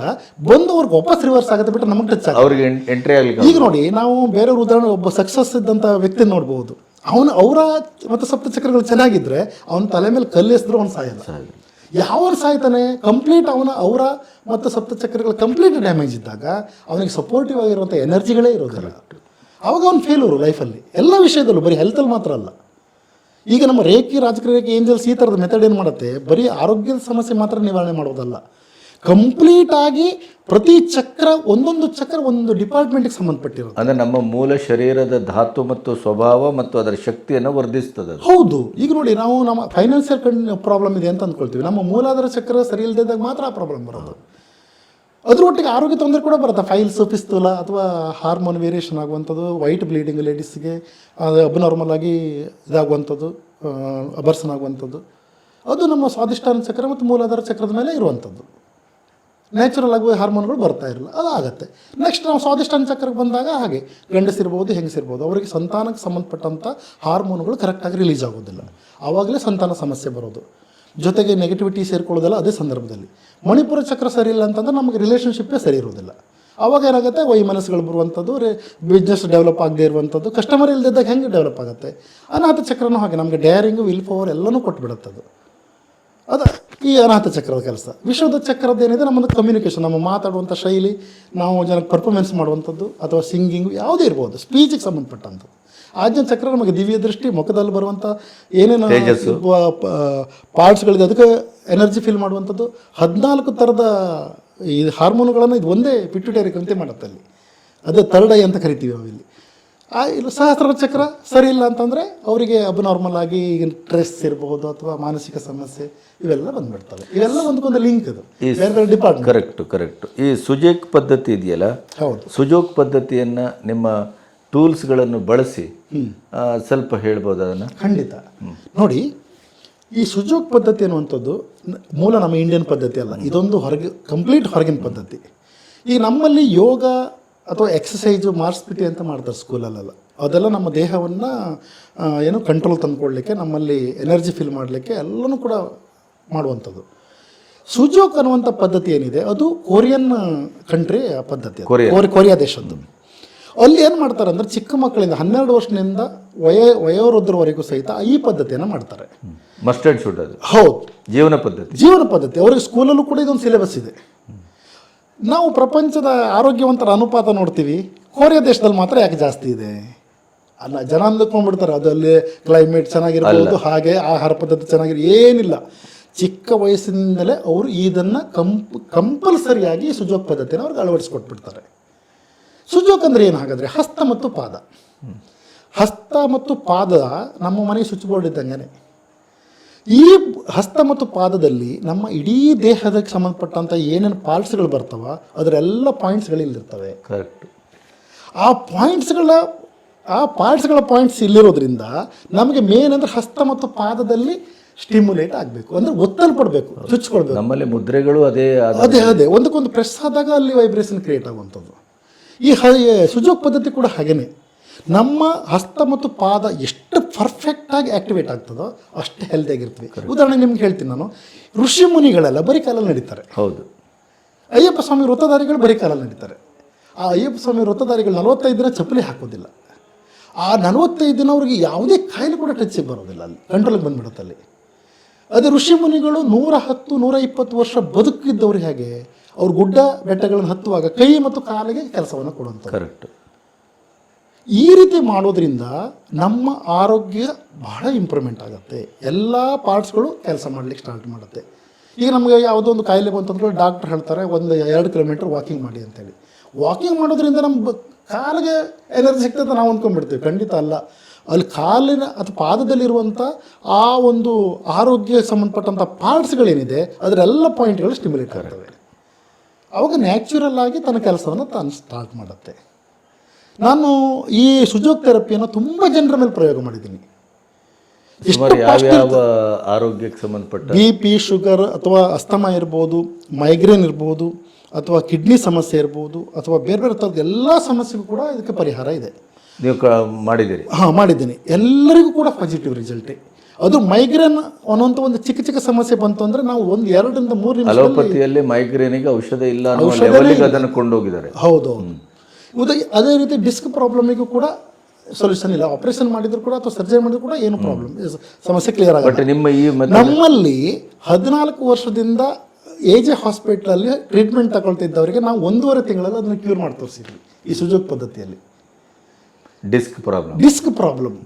ಬಂದು ಅವ್ರಿಗೆ ವಾಪಸ್ ರಿವರ್ಸ್ ಆಗುತ್ತೆ ಬಿಟ್ಟು ನಮಗೆ ಟಚ್ ಅವ್ರಿಗೆ ಎಂಟ್ರಿ ಆಗಲಿ ಈಗ ನೋಡಿ ನಾವು ಬೇರೆಯವ್ರ ಉದಾಹರಣೆ ಒಬ್ಬ ಸಕ್ಸಸ್ ಇದ್ದಂಥ ವ್ಯಕ್ತಿ ನೋಡ್ಬೋದು. ಅವನು ಅವರ ಮತ್ತು ಸಪ್ತಚಕ್ರಗಳು ಚೆನ್ನಾಗಿದ್ರೆ ಅವನ ತಲೆ ಮೇಲೆ ಕಲ್ಲು ಎಸಿದ್ರು ಅವ್ನು ಸಾಯಲ್ಲ. ವರ್ಷ ಸಾಯ್ತಾನೆ? ಕಂಪ್ಲೀಟ್ ಅವನ, ಅವರ ಮತ್ತು ಸಪ್ತಚಕ್ರಗಳು ಕಂಪ್ಲೀಟ್ ಡ್ಯಾಮೇಜ್ ಇದ್ದಾಗ ಅವನಿಗೆ ಸಪೋರ್ಟಿವ್ ಆಗಿರುವಂಥ ಎನರ್ಜಿಗಳೇ ಇರೋದಿಲ್ಲ. ಅವಾಗ ಅವ್ನು ಫೇಲೂರು ಲೈಫಲ್ಲಿ ಎಲ್ಲ ವಿಷಯದಲ್ಲೂ, ಬರೀ ಹೆಲ್ತಲ್ಲಿ ಮಾತ್ರ ಅಲ್ಲ. ಈಗ ನಮ್ಮ ರೇಖಿ ರಾಜಕೀಯ ಏಂಜಲ್ಸ್ ಈ ಥರದ ಮೆಥಡ್ ಏನು ಮಾಡುತ್ತೆ? ಬರೀ ಆರೋಗ್ಯದ ಸಮಸ್ಯೆ ಮಾತ್ರ ನಿವಾರಣೆ ಮಾಡೋದಲ್ಲ ಕಂಪ್ಲೀಟ್ ಆಗಿ ಪ್ರತಿ ಚಕ್ರ ಒಂದೊಂದು ಚಕ್ರ ಒಂದು ಡಿಪಾರ್ಟ್ಮೆಂಟ್ಗೆ ಸಂಬಂಧಪಟ್ಟಿರೋದು. ಅಂದರೆ ನಮ್ಮ ಮೂಲ ಶರೀರದ ಧಾತು ಮತ್ತು ಸ್ವಭಾವ ಮತ್ತು ಅದರ ಶಕ್ತಿಯನ್ನು ವರ್ಧಿಸ್ತದೆ ಹೌದು. ಈಗ ನೋಡಿ ನಾವು ನಮ್ಮ ಫೈನಾನ್ಷಿಯಲ್ ಕಣ್ ಪ್ರಾಬ್ಲಮ್ ಇದೆ ಅಂತ ಅಂದ್ಕೊಳ್ತೀವಿ. ನಮ್ಮ ಮೂಲಾಧಾರ ಚಕ್ರ ಸರಿ ಇಲ್ದಿದ್ದಾಗ ಮಾತ್ರ ಆ ಪ್ರಾಬ್ಲಮ್ ಬರೋದು. ಅದರೊಟ್ಟಿಗೆ ಆರೋಗ್ಯ ತೊಂದರೆ ಕೂಡ ಬರುತ್ತೆ. ಫೈಲ್ಸ್ ಪಿಸ್ತೂಲ ಅಥವಾ ಹಾರ್ಮೋನ್ ವೇರಿಯೇಷನ್ ಆಗುವಂಥದ್ದು ವೈಟ್ ಬ್ಲೀಡಿಂಗ್ ಲೇಡೀಸ್ಗೆ ಅದು ಅಬ್ನಾರ್ಮಲ್ ಆಗಿ ಇದಾಗುವಂಥದ್ದು ಅಬರ್ಸನ್ ಆಗುವಂಥದ್ದು. ಅದು ನಮ್ಮ ಸ್ವಾದಿಷ್ಟಾನ ಚಕ್ರ ಮತ್ತು ಮೂಲಾಧಾರ ಚಕ್ರದ ಮೇಲೆ ಇರುವಂಥದ್ದು. ನ್ಯಾಚುರಲ್ ಆಗಿ ಹಾರ್ಮೋನ್ಗಳು ಬರ್ತಾ ಇರಲ್ಲ ಆಗುತ್ತೆ ನೆಕ್ಸ್ಟ್ ನಾವು ಸ್ವಾದಿಷ್ಟಾನ ಚಕ್ರಕ್ಕೆ ಬಂದಾಗ ಹಾಗೆ, ಗಂಡಸಿರ್ಬೋದು, ಹೆಂಗಸಿರ್ಬೋದು, ಅವರಿಗೆ ಸಂತಾನಕ್ಕೆ ಸಂಬಂಧಪಟ್ಟಂಥ ಹಾರ್ಮೋನ್ಗಳು ಕರೆಕ್ಟಾಗಿ ರಿಲೀಸ್ ಆಗೋದಿಲ್ಲ. ಆವಾಗಲೇ ಸಂತಾನ ಸಮಸ್ಯೆ ಬರೋದು. ಜೊತೆಗೆ ನೆಗೆಟಿವಿಟಿ ಸೇರ್ಕೊಳ್ಳೋದಿಲ್ಲ ಅದೇ ಸಂದರ್ಭದಲ್ಲಿ. ಮಣಿಪುರ ಚಕ್ರ ಸರಿ ಇಲ್ಲ ಅಂತಂದ್ರೆ ನಮಗೆ ರಿಲೇಷನ್ಶಿಪ್ಪೇ ಸರಿ ಇರೋದಿಲ್ಲ ಅವಾಗ ಏನಾಗುತ್ತೆ, ವೈ ಮನಸ್ಸುಗಳು ಬರುವಂಥದ್ದು ರೇ ಬಿಸ್ನೆಸ್ ಡೆವಲಪ್ ಆಗದೇ ಇರುವಂಥದ್ದು ಕಸ್ಟಮರ್ ಇಲ್ಲದಿದ್ದಾಗ ಹೆಂಗೆ ಡೆವಲಪ್ ಆಗುತ್ತೆ? ಅನಾಥ ಚಕ್ರನೂ ಹಾಗೆ, ನಮಗೆ ಡೇರಿಂಗು ವಿಲ್ ಪವರ್ ಎಲ್ಲನೂ ಕೊಟ್ಟುಬಿಡುತ್ತದು ಅದು ಈ ಅನಾಥ ಚಕ್ರದ ಕೆಲಸ. ವಿಶ್ವದ ಚಕ್ರದ ಏನಿದೆ ನಮ್ಮದು ಕಮ್ಯುನಿಕೇಷನ್ ನಮ್ಮ ಮಾತಾಡುವಂಥ ಶೈಲಿ ನಾವು ಜನಕ್ಕೆ ಪರ್ಫಾರ್ಮೆನ್ಸ್ ಮಾಡುವಂಥದ್ದು ಅಥವಾ ಸಿಂಗಿಂಗು ಯಾವುದೇ ಇರ್ಬೋದು ಸ್ಪೀಚಿಗೆ ಸಂಬಂಧಪಟ್ಟಂಥದ್ದು. ಆಜ್ಞಾ ಚಕ್ರ ನಮಗೆ ದಿವ್ಯ ದೃಷ್ಟಿ ಮುಖದಲ್ಲಿ ಬರುವಂಥ ಏನೇನು. ಪಾರ್ಟ್ಸ್ಗಳಿದೆ ಅದಕ್ಕೆ ಎನರ್ಜಿ ಫೀಲ್ ಮಾಡುವಂಥದ್ದು. ಹದಿನಾಲ್ಕು ಥರದ ಈ ಹಾರ್ಮೋನುಗಳನ್ನು ಇದು ಒಂದೇ ಪಿಟ್ಯುಟರಿ ಗ್ರಂಥಿ ಮಾಡುತ್ತೆ ಅಲ್ಲಿ. ಅದೇ ಥರ್ಡ್ ಐ ಅಂತ ಕರಿತೀವಿ ನಾವಿಲ್ಲಿ. ಆ ಇಲ್ಲ ಸಹಸ್ರ ಚಕ್ರ ಸರಿ ಇಲ್ಲ ಅಂತಂದರೆ ಅವರಿಗೆ ಅಬ್ನಾರ್ಮಲ್ ಆಗಿ ಈಗಿನ ಸ್ಟ್ರೆಸ್ ಇರಬಹುದು ಅಥವಾ ಮಾನಸಿಕ ಸಮಸ್ಯೆ ಇವೆಲ್ಲ ಬಂದ್ಬಿಡ್ತವೆ. ಇವೆಲ್ಲ ಒಂದಕ್ಕೊಂದು ಲಿಂಕ್ ಇದು ಈ ಬೇರೆ ಬೇರೆ ಡಿಪಾರ್ಟ್ಮೆಂಟ್ ಕರೆಕ್ಟು ಕರೆಕ್ಟು ಈ ಸುಜೇಕ್ ಪದ್ಧತಿ ಇದೆಯಲ್ಲ? ಹೌದು. ಸುಜೋಕ್ ಪದ್ಧತಿಯನ್ನು ನಿಮ್ಮ ಟೂಲ್ಸ್ಗಳನ್ನು ಬಳಸಿ ಆ, ಸ್ವಲ್ಪ ಹೇಳ್ಬೋದು ಅದನ್ನು? ಖಂಡಿತ. ನೋಡಿ ಈ ಸುಜೋಕ್ ಪದ್ಧತಿ ಅನ್ನುವಂಥದ್ದು ನ- ಮೂಲ ನಮ್ಮ ಇಂಡಿಯನ್ ಪದ್ಧತಿ ಅಲ್ಲ. ಇದೊಂದು ಹೊರಗೆ ಕಂಪ್ಲೀಟ್ ಹೊರಗಿನ ಪದ್ಧತಿ. ಈ ನಮ್ಮಲ್ಲಿ ಯೋಗ ಅಥವಾ ಎಕ್ಸಸೈಜು ಮಾಡಿಸ್ಬಿಟ್ಟು ಅಂತ ಮಾಡ್ತಾರೆ ಸ್ಕೂಲಲ್ಲೆಲ್ಲ ಅದೆಲ್ಲ ನಮ್ಮ ದೇಹವನ್ನು ಏನು ಕಂಟ್ರೋಲ್ ತಂದುಕೊಡ್ಲಿಕ್ಕೆ ನಮ್ಮಲ್ಲಿ ಎನರ್ಜಿ ಫೀಲ್ ಮಾಡಲಿಕ್ಕೆ ಎಲ್ಲನೂ ಕೂಡ ಮಾಡುವಂಥದ್ದು. ಸುಜೋಕ್ ಅನ್ನುವಂಥ ಪದ್ಧತಿ ಏನಿದೆ? ಅದು ಕೊರಿಯನ್ ಕಂಟ್ರಿ ಪದ್ಧತಿ ಕೊರಿಯಾ. ಕೊರಿ- ಕೊರಿಯಾ ದೇಶದ್ದು. ಅಲ್ಲಿ ಏನು ಮಾಡ್ತಾರೆ ಅಂದರೆ ಚಿಕ್ಕ ಮಕ್ಕಳಿಂದ ಹನ್ನೆರಡು ವರ್ಷದಿಂದ ವಯ ವಯೋವೃದ್ಧರವರೆಗೂ ಸಹಿತ ಈ ಪದ್ಧತಿಯನ್ನು ಮಾಡ್ತಾರೆ. ಮಸ್ಟರ್ಡ್ ಶೂಟ್ ಅದು. ಹೌದು. ಜೀವನ ಪದ್ಧತಿ. ಜೀವನ ಪದ್ಧತಿ. ಅವರಿಗೆ ಸ್ಕೂಲಲ್ಲೂ ಕೂಡ ಇದೊಂದು ಸಿಲೆಬಸ್ ಇದೆ. ನಾವು ಪ್ರಪಂಚದ ಆರೋಗ್ಯವಂತರ ಅನುಪಾತ ನೋಡ್ತೀವಿ. ಕೊರಿಯಾ ದೇಶದಲ್ಲಿ ಮಾತ್ರ ಯಾಕೆ ಜಾಸ್ತಿ ಇದೆ? ಅಲ್ಲ ಜನ ಅಂದ್ಕೊಂಡ್ಬಿಡ್ತಾರೆ ಅದರಲ್ಲಿ ಕ್ಲೈಮೇಟ್ ಚೆನ್ನಾಗಿರ್ಬೋದು ಹಾಗೆ ಆಹಾರ ಪದ್ಧತಿ ಚೆನ್ನಾಗಿರೋ ಏನಿಲ್ಲ. ಚಿಕ್ಕ ವಯಸ್ಸಿನಿಂದಲೇ ಅವರು ಇದನ್ನು ಕಂಪ್ ಕಂಪಲ್ಸರಿಯಾಗಿ ಸುಜೋಕ್ ಪದ್ಧತಿನ ಅವ್ರಿಗೆ ಅಳವಡಿಸ್ಕೊಟ್ಬಿಡ್ತಾರೆ. ಸುಜೋಕ್ ಅಂದರೆ ಏನು ಹಾಗಾದರೆ ಹಸ್ತ ಮತ್ತು ಪಾದ. ಹಸ್ತ ಮತ್ತು ಪಾದ ನಮ್ಮ ಮನೆ ಸ್ವಿಚ್ ಬೋರ್ಡ್ ಇದ್ದಂಗೆ ಈ ಹಸ್ತ ಮತ್ತು ಪಾದದಲ್ಲಿ ನಮ್ಮ ಇಡೀ ದೇಹದಕ್ಕೆ ಸಂಬಂಧಪಟ್ಟಂಥ ಏನೇನು ಪಾರ್ಟ್ಸ್ಗಳು ಬರ್ತಾವ ಅದರೆಲ್ಲ ಪಾಯಿಂಟ್ಸ್ಗಳು ಇಲ್ಲಿರ್ತವೆ. ಕರೆಕ್ಟ್ ಆ ಪಾಯಿಂಟ್ಸ್ಗಳ ಆ ಪಾರ್ಟ್ಸ್ಗಳ ಪಾಯಿಂಟ್ಸ್ ಇಲ್ಲಿರೋದ್ರಿಂದ ನಮಗೆ ಮೇನ್ ಅಂದ್ರೆ ಹಸ್ತ ಮತ್ತು ಪಾದದಲ್ಲಿ ಸ್ಟಿಮ್ಯುಲೇಟ್ ಆಗಬೇಕು. ಅಂದರೆ ಒತ್ತಲ್ಪಡಬೇಕು ಚುಚ್ಕೊಳ್ಬೇಕು. ನಮ್ಮಲ್ಲಿ ಮುದ್ರೆಗಳು ಅದೇ ಅದೇ ಅದೇ. ಒಂದಕ್ಕೊಂದು ಪ್ರೆಸ್ ಆದಾಗ ಅಲ್ಲಿ ವೈಬ್ರೇಷನ್ ಕ್ರಿಯೇಟ್ ಆಗುವಂಥದ್ದು. ಈ ಸುಜೋಗ್ ಪದ್ಧತಿ ಕೂಡ ಹಾಗೇನೆ. ನಮ್ಮ ಹಸ್ತ ಮತ್ತು ಪಾದ ಎಷ್ಟು ಪರ್ಫೆಕ್ಟಾಗಿ ಆ್ಯಕ್ಟಿವೇಟ್ ಆಗ್ತದೋ ಅಷ್ಟು ಹೆಲ್ದಿಯಾಗಿರ್ತೀವಿ ಉದಾಹರಣೆ ನಿಮ್ಗೆ ಹೇಳ್ತೀನಿ ನಾನು ಋಷಿ ಮುನಿಗಳೆಲ್ಲ ಬರೀ ಕಾಲಲ್ಲಿ ನಡೀತಾರೆ. ಹೌದು. ಅಯ್ಯಪ್ಪ ಸ್ವಾಮಿ ವೃತ್ತಧಾರಿಗಳು ಬರೀ ಕಾಲಲ್ಲಿ ನಡೀತಾರೆ. ಆ ಅಯ್ಯಪ್ಪ ಸ್ವಾಮಿ ವೃತ್ತಧಾರಿಗಳು ನಲವತ್ತೈದು ದಿನ ಚಪ್ಪಲಿ ಹಾಕೋದಿಲ್ಲ. ಆ ನಲವತ್ತೈದು ದಿನ ಅವ್ರಿಗೆ ಯಾವುದೇ ಕಾಯಿಲೆ ಕೂಡ ಟಚ್ಗೆ ಬರೋದಿಲ್ಲ ಅಲ್ಲಿ ಕಂಟ್ರೋಲಿಗೆ ಬಂದ್ಬಿಡುತ್ತೆ ಅಲ್ಲಿ. ಅದೇ ಋಷಿ ಮುನಿಗಳು ನೂರ ಹತ್ತು ನೂರ ಇಪ್ಪತ್ತು ವರ್ಷ ಬದುಕಿದ್ದವ್ರು ಹೇಗೆ ಅವ್ರು ಗುಡ್ಡ ಬೆಟ್ಟಗಳನ್ನು ಹತ್ತುವಾಗ ಕೈ ಮತ್ತು ಕಾಲಿಗೆ ಕೆಲಸವನ್ನು ಕೊಡುವಂಥ ಕರೆಕ್ಟ್ ಈ ರೀತಿ ಮಾಡೋದ್ರಿಂದ ನಮ್ಮ ಆರೋಗ್ಯ ಬಹಳ ಇಂಪ್ರೂವ್ಮೆಂಟ್ ಆಗುತ್ತೆ. ಎಲ್ಲ ಪಾರ್ಟ್ಸ್ಗಳು ಕೆಲಸ ಮಾಡ್ಲಿಕ್ಕೆ ಸ್ಟಾರ್ಟ್ ಮಾಡುತ್ತೆ. ಈಗ ನಮಗೆ ಯಾವುದೋ ಒಂದು ಕಾಯಿಲೆ ಬಂತಂದ್ರೆ ಡಾಕ್ಟ್ರ್ ಹೇಳ್ತಾರೆ, ಒಂದು ಎರಡು ಕಿಲೋಮೀಟ್ರ್ ವಾಕಿಂಗ್ ಮಾಡಿ ಅಂತೇಳಿ. ವಾಕಿಂಗ್ ಮಾಡೋದ್ರಿಂದ ನಮ್ಮ ಕಾಲಿಗೆ ಎನರ್ಜಿ ಸಿಗ್ತದೆ ನಾವು ಅಂದ್ಕೊಂಡ್ಬಿಡ್ತೀವಿ ಖಂಡಿತ ಅಲ್ಲ. ಅಲ್ಲಿ ಕಾಲಿನ ಅಥವಾ ಪಾದದಲ್ಲಿರುವಂಥ ಆ ಒಂದು ಆರೋಗ್ಯ ಸಂಬಂಧಪಟ್ಟಂಥ ಪಾರ್ಟ್ಸ್ಗಳೇನಿದೆ, ಅದರೆಲ್ಲ ಪಾಯಿಂಟ್ಗಳು ಸ್ಟಿಮ್ಯುಲೇಟ್ ಆಗ್ತವೆ. ಅವಾಗ ನ್ಯಾಚುರಲ್ ಆಗಿ ತನ್ನ ಕೆಲಸವನ್ನು ತಾನು ಸ್ಟಾರ್ಟ್ ಮಾಡುತ್ತೆ. ನಾನು ಈ ಸುಜೋಗ್ ಥೆರಪಿಯನ್ನು ತುಂಬ ಜನರ ಮೇಲೆ ಪ್ರಯೋಗ ಮಾಡಿದ್ದೀನಿ. ಆರೋಗ್ಯಕ್ಕೆ ಸಂಬಂಧಪಟ್ಟ? ಬಿ ಪಿ ಶುಗರ್ ಅಥವಾ ಅಸ್ತಮ ಇರ್ಬೋದು ಮೈಗ್ರೇನ್ ಇರ್ಬೋದು ಅಥವಾ ಕಿಡ್ನಿ ಸಮಸ್ಯೆ ಇರ್ಬೋದು ಅಥವಾ ಬೇರೆ ಬೇರೆ ಥರದ ಎಲ್ಲ ಸಮಸ್ಯೆಗೂ ಕೂಡ ಇದಕ್ಕೆ ಪರಿಹಾರ ಇದೆ. ನೀವು ಮಾಡಿದ್ದೀರಿ? ಹಾಂ ಮಾಡಿದ್ದೀನಿ. ಎಲ್ಲರಿಗೂ ಕೂಡ ಪಾಸಿಟಿವ್ ರಿಸಲ್ಟ್ ಅದು ಮೈಗ್ರೇನ್ ಅನ್ನೋಂಥ ಒಂದು ಚಿಕ್ಕ ಚಿಕ್ಕ ಸಮಸ್ಯೆ ಬಂತು ಅಂದರೆ ನಾವು ಒಂದು ಎರಡರಿಂದ ಮೂರು ನಿಮಿಷದಲ್ಲಿ ಅಲೋಪತಿಯಲ್ಲಿ ಮೈಗ್ರೇನಿಗೆ ಔಷಧ ಇಲ್ಲ ಲೆವೆಲ್ಗೆ ಅದನ್ನು ಕೊಂಡೋಗಿದ್ದಾರೆ. ಹೌದು ಉದಾ ಅದೇ ರೀತಿ ಡಿಸ್ಕ್ ಪ್ರಾಬ್ಲಮಿಗೂ ಕೂಡ ಸೊಲ್ಯೂಷನ್ ಇಲ್ಲ. ಆಪರೇಷನ್ ಮಾಡಿದ್ರು ಕೂಡ ಅಥವಾ ಸರ್ಜರಿ ಮಾಡಿದ್ರು ಕೂಡ ಏನು ಪ್ರಾಬ್ಲಮ್ ಸಮಸ್ಯೆ ಕ್ಲಿಯರ್ ಆಗುತ್ತೆ ನಿಮ್ಮ ಈ ನಮ್ಮಲ್ಲಿ ಹದಿನಾಲ್ಕು ವರ್ಷದಿಂದ ಎ ಜೆ ಹಾಸ್ಪಿಟ್ಲಲ್ಲಿ ಟ್ರೀಟ್ಮೆಂಟ್ ತಗೊಳ್ತಿದ್ದವರಿಗೆ ನಾವು ಒಂದೂವರೆ ತಿಂಗಳಲ್ಲಿ ಅದನ್ನು ಕ್ಯೂರ್ ಮಾಡಿ ತೋರಿಸಿದ್ವಿ ಈ ಸುಜೋಗ್ ಪದ್ಧತಿಯಲ್ಲಿ. Disc problem disc problem